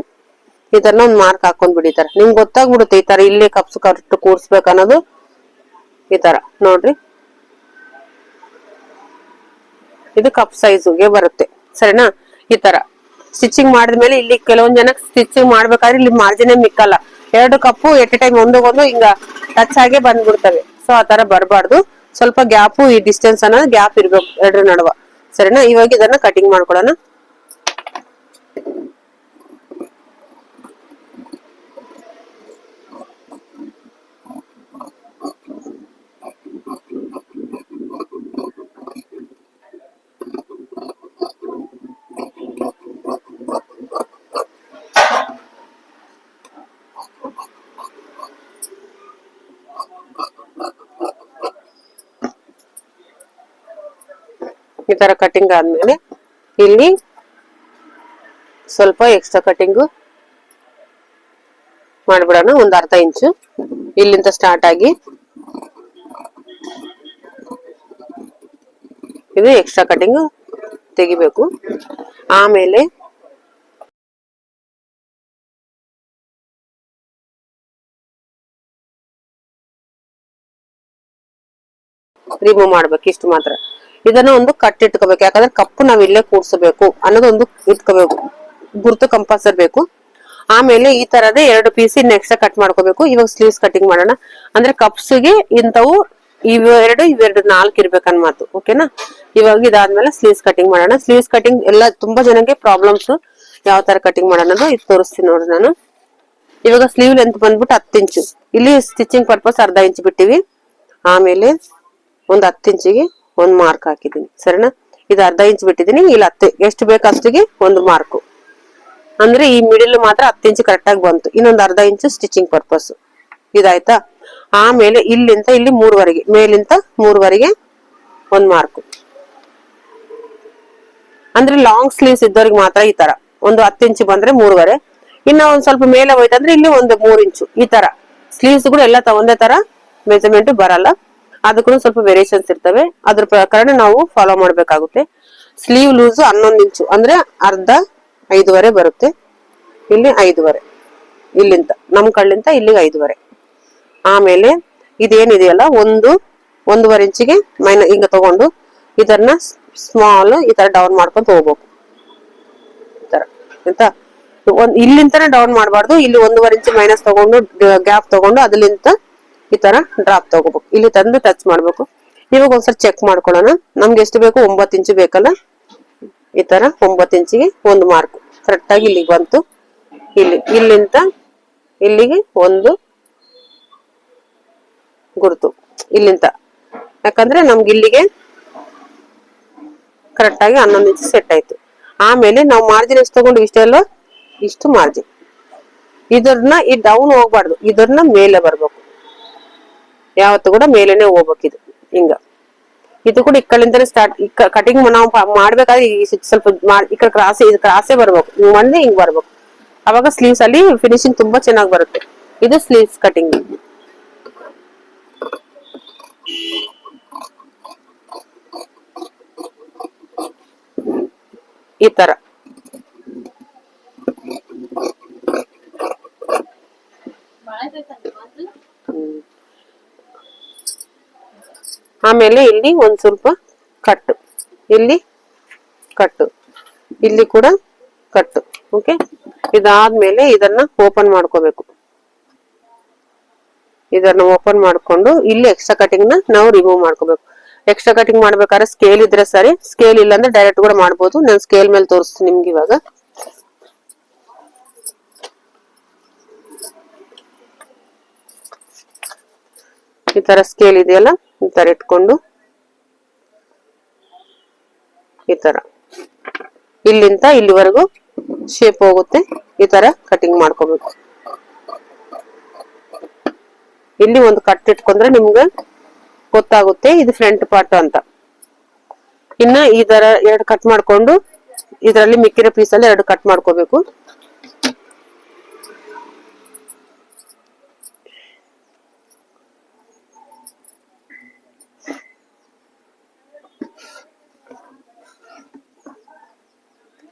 ಈ ತರ ಒಂದ್ ಮಾರ್ಕ್ ಹಾಕೊಂಡ್ ಬಿಡಿ ತರ ನಿಮ್ಗೆ ಗೊತ್ತಾಗ್ಬಿಡುತ್ತೆ ಈ ತರ ಇಲ್ಲಿ ಕಪ್ಸ್ ಕರೆಕ್ಟ್ ಕೂರ್ಸ್ಬೇಕನ್ನೋದು. ಈ ತರ, ನೋಡ್ರಿ. ಇದು ಕಪ್ ಸೈಜ್ಗೆ ಬರುತ್ತೆ. ಸರಿನಾ? ಈ ತರ. ಸ್ಟಿಚಿಂಗ್ ಮಾಡಿದ್ಮೇಲೆ ಇಲ್ಲಿ ಕೆಲವೊಂದ್ ಜನಕ್ಕೆ ಸ್ಟಿಚಿಂಗ್ ಮಾಡ್ಬೇಕಾದ್ರೆ ಇಲ್ಲಿ ಮಾರ್ಜಿನ್ ಮಿಕ್ಕಲ್ಲ. ಎರಡು ಕಪ್ಪು, ಎಟ್ ಟೈಮ್ ಒಂದಕ್ಕೊಂದು ಹಿಂಗ ಟಚ್ ಆಗೇ ಬಂದ್ಬಿಡ್ತವೆ. ಸೊ ಆ ತರ ಬರಬಾರ್ದು. ಸ್ವಲ್ಪ ಗ್ಯಾಪು ಈ ಡಿಸ್ಟೆನ್ಸ್ ಅನ್ನೋದು ಗ್ಯಾಪ್ ಇರ್ಬೇಕು ಎರಡರ ನಡುವ. ಸರಿನಾ? ಇವಾಗ ಇದನ್ನ ಕಟಿಂಗ್ ಮಾಡ್ಕೊಳ್ಳೋಣ. ಈ ತರ ಕಟಿಂಗ್ ಆದ್ಮೇಲೆ ಇಲ್ಲಿ ಸ್ವಲ್ಪ ಎಕ್ಸ್ಟ್ರಾ ಕಟಿಂಗು ಮಾಡ್ಬಿಡೋಣ, ಒಂದು ಅರ್ಧ ಇಂಚು ಇಲ್ಲಿಂದ ಸ್ಟಾರ್ಟ್ ಆಗಿ ಇದು ಎಕ್ಸ್ಟ್ರಾ ಕಟಿಂಗ್ ತೆಗಿಬೇಕು. ಆಮೇಲೆ ರಿಮೂವ್ ಮಾಡ್ಬೇಕು, ಇಷ್ಟು ಮಾತ್ರ. ಇದನ್ನ ಒಂದು ಕಟ್ ಇಟ್ಕೋಬೇಕು. ಯಾಕಂದ್ರೆ ಕಪ್ಪು ನಾವ್ ಇಲ್ಲೇ ಕೂಡ್ಸಬೇಕು ಅನ್ನೋದೊಂದು ಇಟ್ಕೋಬೇಕು. ಗುರುತು ಕಂಪಲ್ಸರ್ ಬೇಕು. ಆಮೇಲೆ ಈ ತರದೇ ಎರಡು ಪೀಸ್ ನೆಕ್ಸ್ಟ್ ಕಟ್ ಮಾಡ್ಕೋಬೇಕು. ಇವಾಗ ಸ್ಲೀವ್ಸ್ ಕಟಿಂಗ್ ಮಾಡೋಣ. ಅಂದ್ರೆ ಕಪ್ಸ್ಗೆ ಇಂಥವು ಇವೆರಡು ಇವೆರಡು ನಾಲ್ಕು ಇರ್ಬೇಕನ್ ಮಾತು. ಓಕೆನಾ ಇವಾಗ ಇದಾದ್ಮೇಲೆ ಸ್ಲೀವ್ಸ್ ಕಟಿಂಗ್ ಮಾಡೋಣ. ಸ್ಲೀವ್ಸ್ ಕಟಿಂಗ್ ಎಲ್ಲ ತುಂಬಾ ಜನಕ್ಕೆ ಪ್ರಾಬ್ಲಮ್ಸ್ ಯಾವ ತರ ಕಟಿಂಗ್ ಮಾಡೋಣ ಇದು ತೋರಿಸ್ತೀನಿ ನೋಡ್ರಿ ನಾನು. ಇವಾಗ ಸ್ಲೀವ್ ಲೆಂತ್ ಬಂದ್ಬಿಟ್ಟು ಹತ್ತು ಇಂಚು ಇಲ್ಲಿ ಸ್ಟಿಚಿಂಗ್ ಪರ್ಪಸ್ ಅರ್ಧ ಇಂಚ್ ಬಿಟ್ಟಿವಿ. ಆಮೇಲೆ ಒಂದ್ ಹತ್ತು ಇಂಚಿಗೆ ಒಂದು ಮಾರ್ಕ್ ಹಾಕಿದೀನಿ ಸರಿನಾ? ಇದು ಅರ್ಧ ಇಂಚ್ ಬಿಟ್ಟಿದ್ದೀನಿ, ಇಲ್ಲಿ ಹತ್ತು, ಎಷ್ಟು ಬೇಕು ಅಷ್ಟಿಗೆ ಒಂದು ಮಾರ್ಕು ಅಂದ್ರೆ ಈ ಮಿಡಿಲ್ ಮಾತ್ರ ಹತ್ತು ಇಂಚ್ ಕರೆಕ್ಟ್ ಆಗಿ ಬಂತು. ಇನ್ನೊಂದು ಅರ್ಧ ಇಂಚು ಸ್ಟಿಚಿಂಗ್ ಪರ್ಪಸ್ ಇದಾಯ್ತಾ? ಆಮೇಲೆ ಇಲ್ಲಿಂದ ಇಲ್ಲಿ ಮೂರುವರೆಗೆ, ಮೇಲಿಂದ ಮೂರುವರೆಗೆ ಒಂದ್ ಮಾರ್ಕ್ ಅಂದ್ರೆ ಲಾಂಗ್ ಸ್ಲೀವ್ಸ್ ಇದ್ದವ್ರಿಗೆ ಮಾತ್ರ ಈ ತರ. ಒಂದು ಹತ್ತು ಇಂಚು ಬಂದ್ರೆ ಮೂರುವರೆ. ಇನ್ನ ಒಂದ್ ಸ್ವಲ್ಪ ಮೇಲೆ ಹೋಯ್ತಂದ್ರೆ ಇಲ್ಲಿ ಒಂದು ಮೂರ್ ಇಂಚು, ಈ ತರ. ಸ್ಲೀವ್ಸ್ ಕೂಡ ಎಲ್ಲ ತಗೊಂಡೇ ತರ ಮೆಜರ್ಮೆಂಟ್ ಬರಲ್ಲ. ಅದಕ್ಕೂ ಸ್ವಲ್ಪ ವೇರಿಯೇಷನ್ಸ್ ಇರ್ತವೆ. ಅದ್ರ ಪ್ರಕಾರ ನಾವು ಫಾಲೋ ಮಾಡ್ಬೇಕಾಗುತ್ತೆ. ಸ್ಲೀವ್ ಲೂಸ್ ಹನ್ನೊಂದು ಇಂಚು ಅಂದ್ರೆ ಅರ್ಧ ಐದುವರೆ ಬರುತ್ತೆ. ಇಲ್ಲಿ ಐದುವರೆ. ಇಲ್ಲಿಂದ, ನಮ್ ಕಳ್ಳಿಂದ ಇಲ್ಲಿಗೆ ಐದುವರೆ. ಆಮೇಲೆ ಇದೇನಿದೆಯಲ್ಲ, ಒಂದು, ಒಂದೂವರೆ ಇಂಚಿಗೆ ಮೈನ, ಹಿಂಗ ತಗೊಂಡು ಇದನ್ನ ಸ್ಮಾಲ್ ಈ ತರ ಡೌನ್ ಮಾಡ್ಕೊಂಡು ಹೋಗ್ಬೇಕು. ಈ ತರ, ಆಯ್ತಾ? ಒಂದ್ ಇಲ್ಲಿಂತಾನೆ ಡೌನ್ ಮಾಡಬಾರ್ದು, ಇಲ್ಲಿ ಒಂದೂವರೆ ಇಂಚ್ ಮೈನಸ್ ತಗೊಂಡು ಗ್ಯಾಪ್ ತಗೊಂಡು ಅದ್ಲಿಂತ ಈ ತರ ಡ್ರಾಪ್ ತಗೋಬೇಕು. ಇಲ್ಲಿ ತಂದು ಟಚ್ ಮಾಡ್ಬೇಕು. ಇವಾಗ ಒಂದ್ಸಲ ಚೆಕ್ ಮಾಡ್ಕೊಳ್ಳೋಣ. ನಮ್ಗೆ ಎಷ್ಟು ಬೇಕು? ಒಂಬತ್ತು ಇಂಚು ಬೇಕಲ್ಲ? ಈ ತರ ಒಂಬತ್ತು ಇಂಚಿಗೆ ಒಂದು ಮಾರ್ಕ್ ಕರೆಕ್ಟ್ ಆಗಿ ಇಲ್ಲಿಗೆ ಬಂತು. ಇಲ್ಲಿ, ಇಲ್ಲಿಂದ ಇಲ್ಲಿಗೆ ಒಂದು ಗುರುತು. ಇಲ್ಲಿಂದ. ಯಾಕಂದ್ರೆ ನಮ್ಗೆ ಇಲ್ಲಿಗೆ ಕರೆಕ್ಟ್ ಆಗಿ ಹನ್ನೊಂದು ಇಂಚು ಸೆಟ್ ಆಯ್ತು. ಆಮೇಲೆ ನಾವು ಮಾರ್ಜಿನ್ ಎಷ್ಟು ತಗೊಂಡು ಇಷ್ಟೆಲ್ಲ ಇಷ್ಟು ಮಾರ್ಜಿನ್ ಇದನ್ನ ಈ ಡೌನ್ ಹೋಗ್ಬಾರ್ದು. ಇದನ್ನ ಮೇಲೆ ಬರ್ಬೇಕು. ಯಾವತ್ತು ಕೂಡ ಮೇಲೇನೆ ಇದು. ಹಿಂಗ. ಇದು ಕೂಡ ಇಕ್ಕಳಿಂದನೇ ಸ್ಟಾರ್ಟ್ ಇಕ್ಕ ಕಟಿಂಗ್ ನಾವು ಮಾಡ್ಬೇಕಾದ್ರೆ ಈ ಸ್ವಲ್ಪ ಈ ಕಡೆ ಕ್ರಾಸೆ ಇದು ಕ್ರಾಸೆ ಬರ್ಬೇಕು. ಹಿಂಗ್ ಬಂದ್ರೆ ಹಿಂಗ್ ಬರ್ಬೇಕು. ಅವಾಗ ಸ್ಲೀವ್ಸ್ ಅಲ್ಲಿ ಫಿನಿಶಿಂಗ್ ತುಂಬಾ ಚೆನ್ನಾಗಿ ಬರುತ್ತೆ. ಇದು ಸ್ಲೀವ್ಸ್ ಕಟಿಂಗ್ ಈ ತರ. ಹ್ಮ್. ಆಮೇಲೆ ಇಲ್ಲಿ ಒಂದ್ ಸ್ವಲ್ಪ ಕಟ್ಟು. ಇಲ್ಲಿ ಕಟ್ಟು. ಇಲ್ಲಿ ಕೂಡ ಕಟ್ಟು. ಓಕೆ ಇದಾದ್ಮೇಲೆ ಇದನ್ನ ಓಪನ್ ಮಾಡ್ಕೋಬೇಕು. ಇದನ್ನ ಓಪನ್ ಮಾಡ್ಕೊಂಡು ಇಲ್ಲಿ ಎಕ್ಸ್ಟ್ರಾ ಕಟಿಂಗ್ನ ನಾವು ರಿಮೂವ್ ಮಾಡ್ಕೋಬೇಕು. ಎಕ್ಸ್ಟ್ರಾ ಕಟಿಂಗ್ ಮಾಡ್ಬೇಕಾದ್ರೆ ಸ್ಕೇಲ್ ಇದ್ರೆ ಸರಿ. ಸ್ಕೇಲ್ ಇಲ್ಲ ಅಂದ್ರೆ ಡೈರೆಕ್ಟ್ ಕೂಡ ಮಾಡ್ಬೋದು. ನಾನು ಸ್ಕೇಲ್ ಮೇಲೆ ತೋರಿಸ್ತೀನಿ ನಿಮ್ಗೆ ಇವಾಗ. ಈ ತರ ಸ್ಕೇಲ್ ಇದೆಯಲ್ಲ? ಈ ತರ ಇಟ್ಕೊಂಡು ಈ ತರ. ಇಲ್ಲಿಂದ ಇಲ್ಲಿವರೆಗೂ ಶೇಪ್ ಹೋಗುತ್ತೆ. ಈ ತರ ಕಟಿಂಗ್ ಮಾಡ್ಕೋಬೇಕು. ಇಲ್ಲಿ ಒಂದು ಕಟ್ ಇಟ್ಕೊಂಡ್ರೆ ನಿಮ್ಗೆ ಗೊತ್ತಾಗುತ್ತೆ ಇದು ಫ್ರಂಟ್ ಪಾರ್ಟ್ ಅಂತ. ಇನ್ನ ಈ ತರ ಎರಡು ಕಟ್ ಮಾಡ್ಕೊಂಡು ಇದರಲ್ಲಿ ಮಿಕ್ಕಿರೋ ಪೀಸಲ್ಲಿ ಎರಡು ಕಟ್ ಮಾಡ್ಕೋಬೇಕು.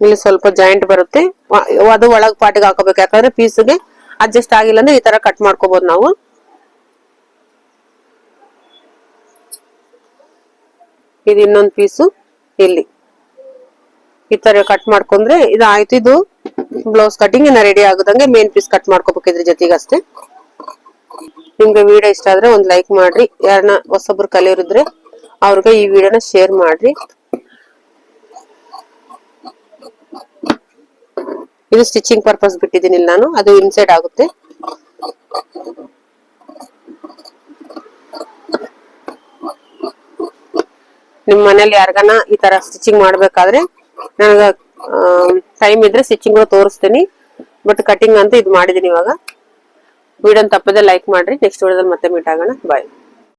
ಇಲ್ಲಿ ಸ್ವಲ್ಪ ಜಾಯಿಂಟ್ ಬರುತ್ತೆ. ಅದು ಒಳಗ್ ಪಾಟಿಗೆ ಹಾಕೋಬೇಕು. ಯಾಕಂದ್ರೆ ಪೀಸ್ಗೆ ಅಡ್ಜಸ್ಟ್ ಆಗಿಲ್ಲ ಅಂದ್ರೆ ಈ ತರ ಕಟ್ ಮಾಡ್ಕೋಬಹುದು ನಾವು. ಇದು ಇನ್ನೊಂದು ಪೀಸು ಇಲ್ಲಿ. ಈ ತರ ಕಟ್ ಮಾಡ್ಕೊಂಡ್ರೆ ಇದು ಆಯ್ತು. ಇದು ಬ್ಲೌಸ್ ಕಟಿಂಗ್ ಇನ್ನ ರೆಡಿ ಆಗದಂಗೆ ಮೇನ್ ಪೀಸ್ ಕಟ್ ಮಾಡ್ಕೋಬೇಕು ಇದ್ರ ಜೊತೆಗೆ ಅಷ್ಟೇ. ನಿಮ್ಗೆ ವಿಡಿಯೋ ಇಷ್ಟ ಆದ್ರೆ ಒಂದ್ ಲೈಕ್ ಮಾಡ್ರಿ. ಯಾರನ್ನ ಹೊಸೊಬ್ರು ಕಲಿಯೋರಿದ್ರೆ ಅವ್ರಿಗೆ ಈ ವಿಡಿಯೋನ ಶೇರ್ ಮಾಡ್ರಿ. ಇದು ಸ್ಟಿಚಿಂಗ್ ಪರ್ಪಸ್ ಬಿಟ್ಟಿದ್ದೀನಿ ನಾನು. ಅದು ಇನ್ಸೈಡ್ ಆಗುತ್ತೆ. ನಿಮ್ಮ ಮನೇಲಿ ಯಾರಿಗಾನ ಈ ತರ ಸ್ಟಿಚಿಂಗ್ ಮಾಡ್ಬೇಕಾದ್ರೆ ನನಗ ಟೈಮ್ ಇದ್ರೆ ಸ್ಟಿಚಿಂಗ್ ತೋರಿಸ್ತೀನಿ. ಬಟ್ ಕಟಿಂಗ್ ಅಂತ ಇದು ಮಾಡಿದೀನಿ ಇವಾಗ. ವಿಡಿಯೋನ ತಪ್ಪದೆ ಲೈಕ್ ಮಾಡ್ರಿ. ನೆಕ್ಸ್ಟ್ ವಿಡಿಯೋದಲ್ಲಿ ಮತ್ತೆ ಮೀಟ್ ಆಗೋಣ. ಬಾಯ್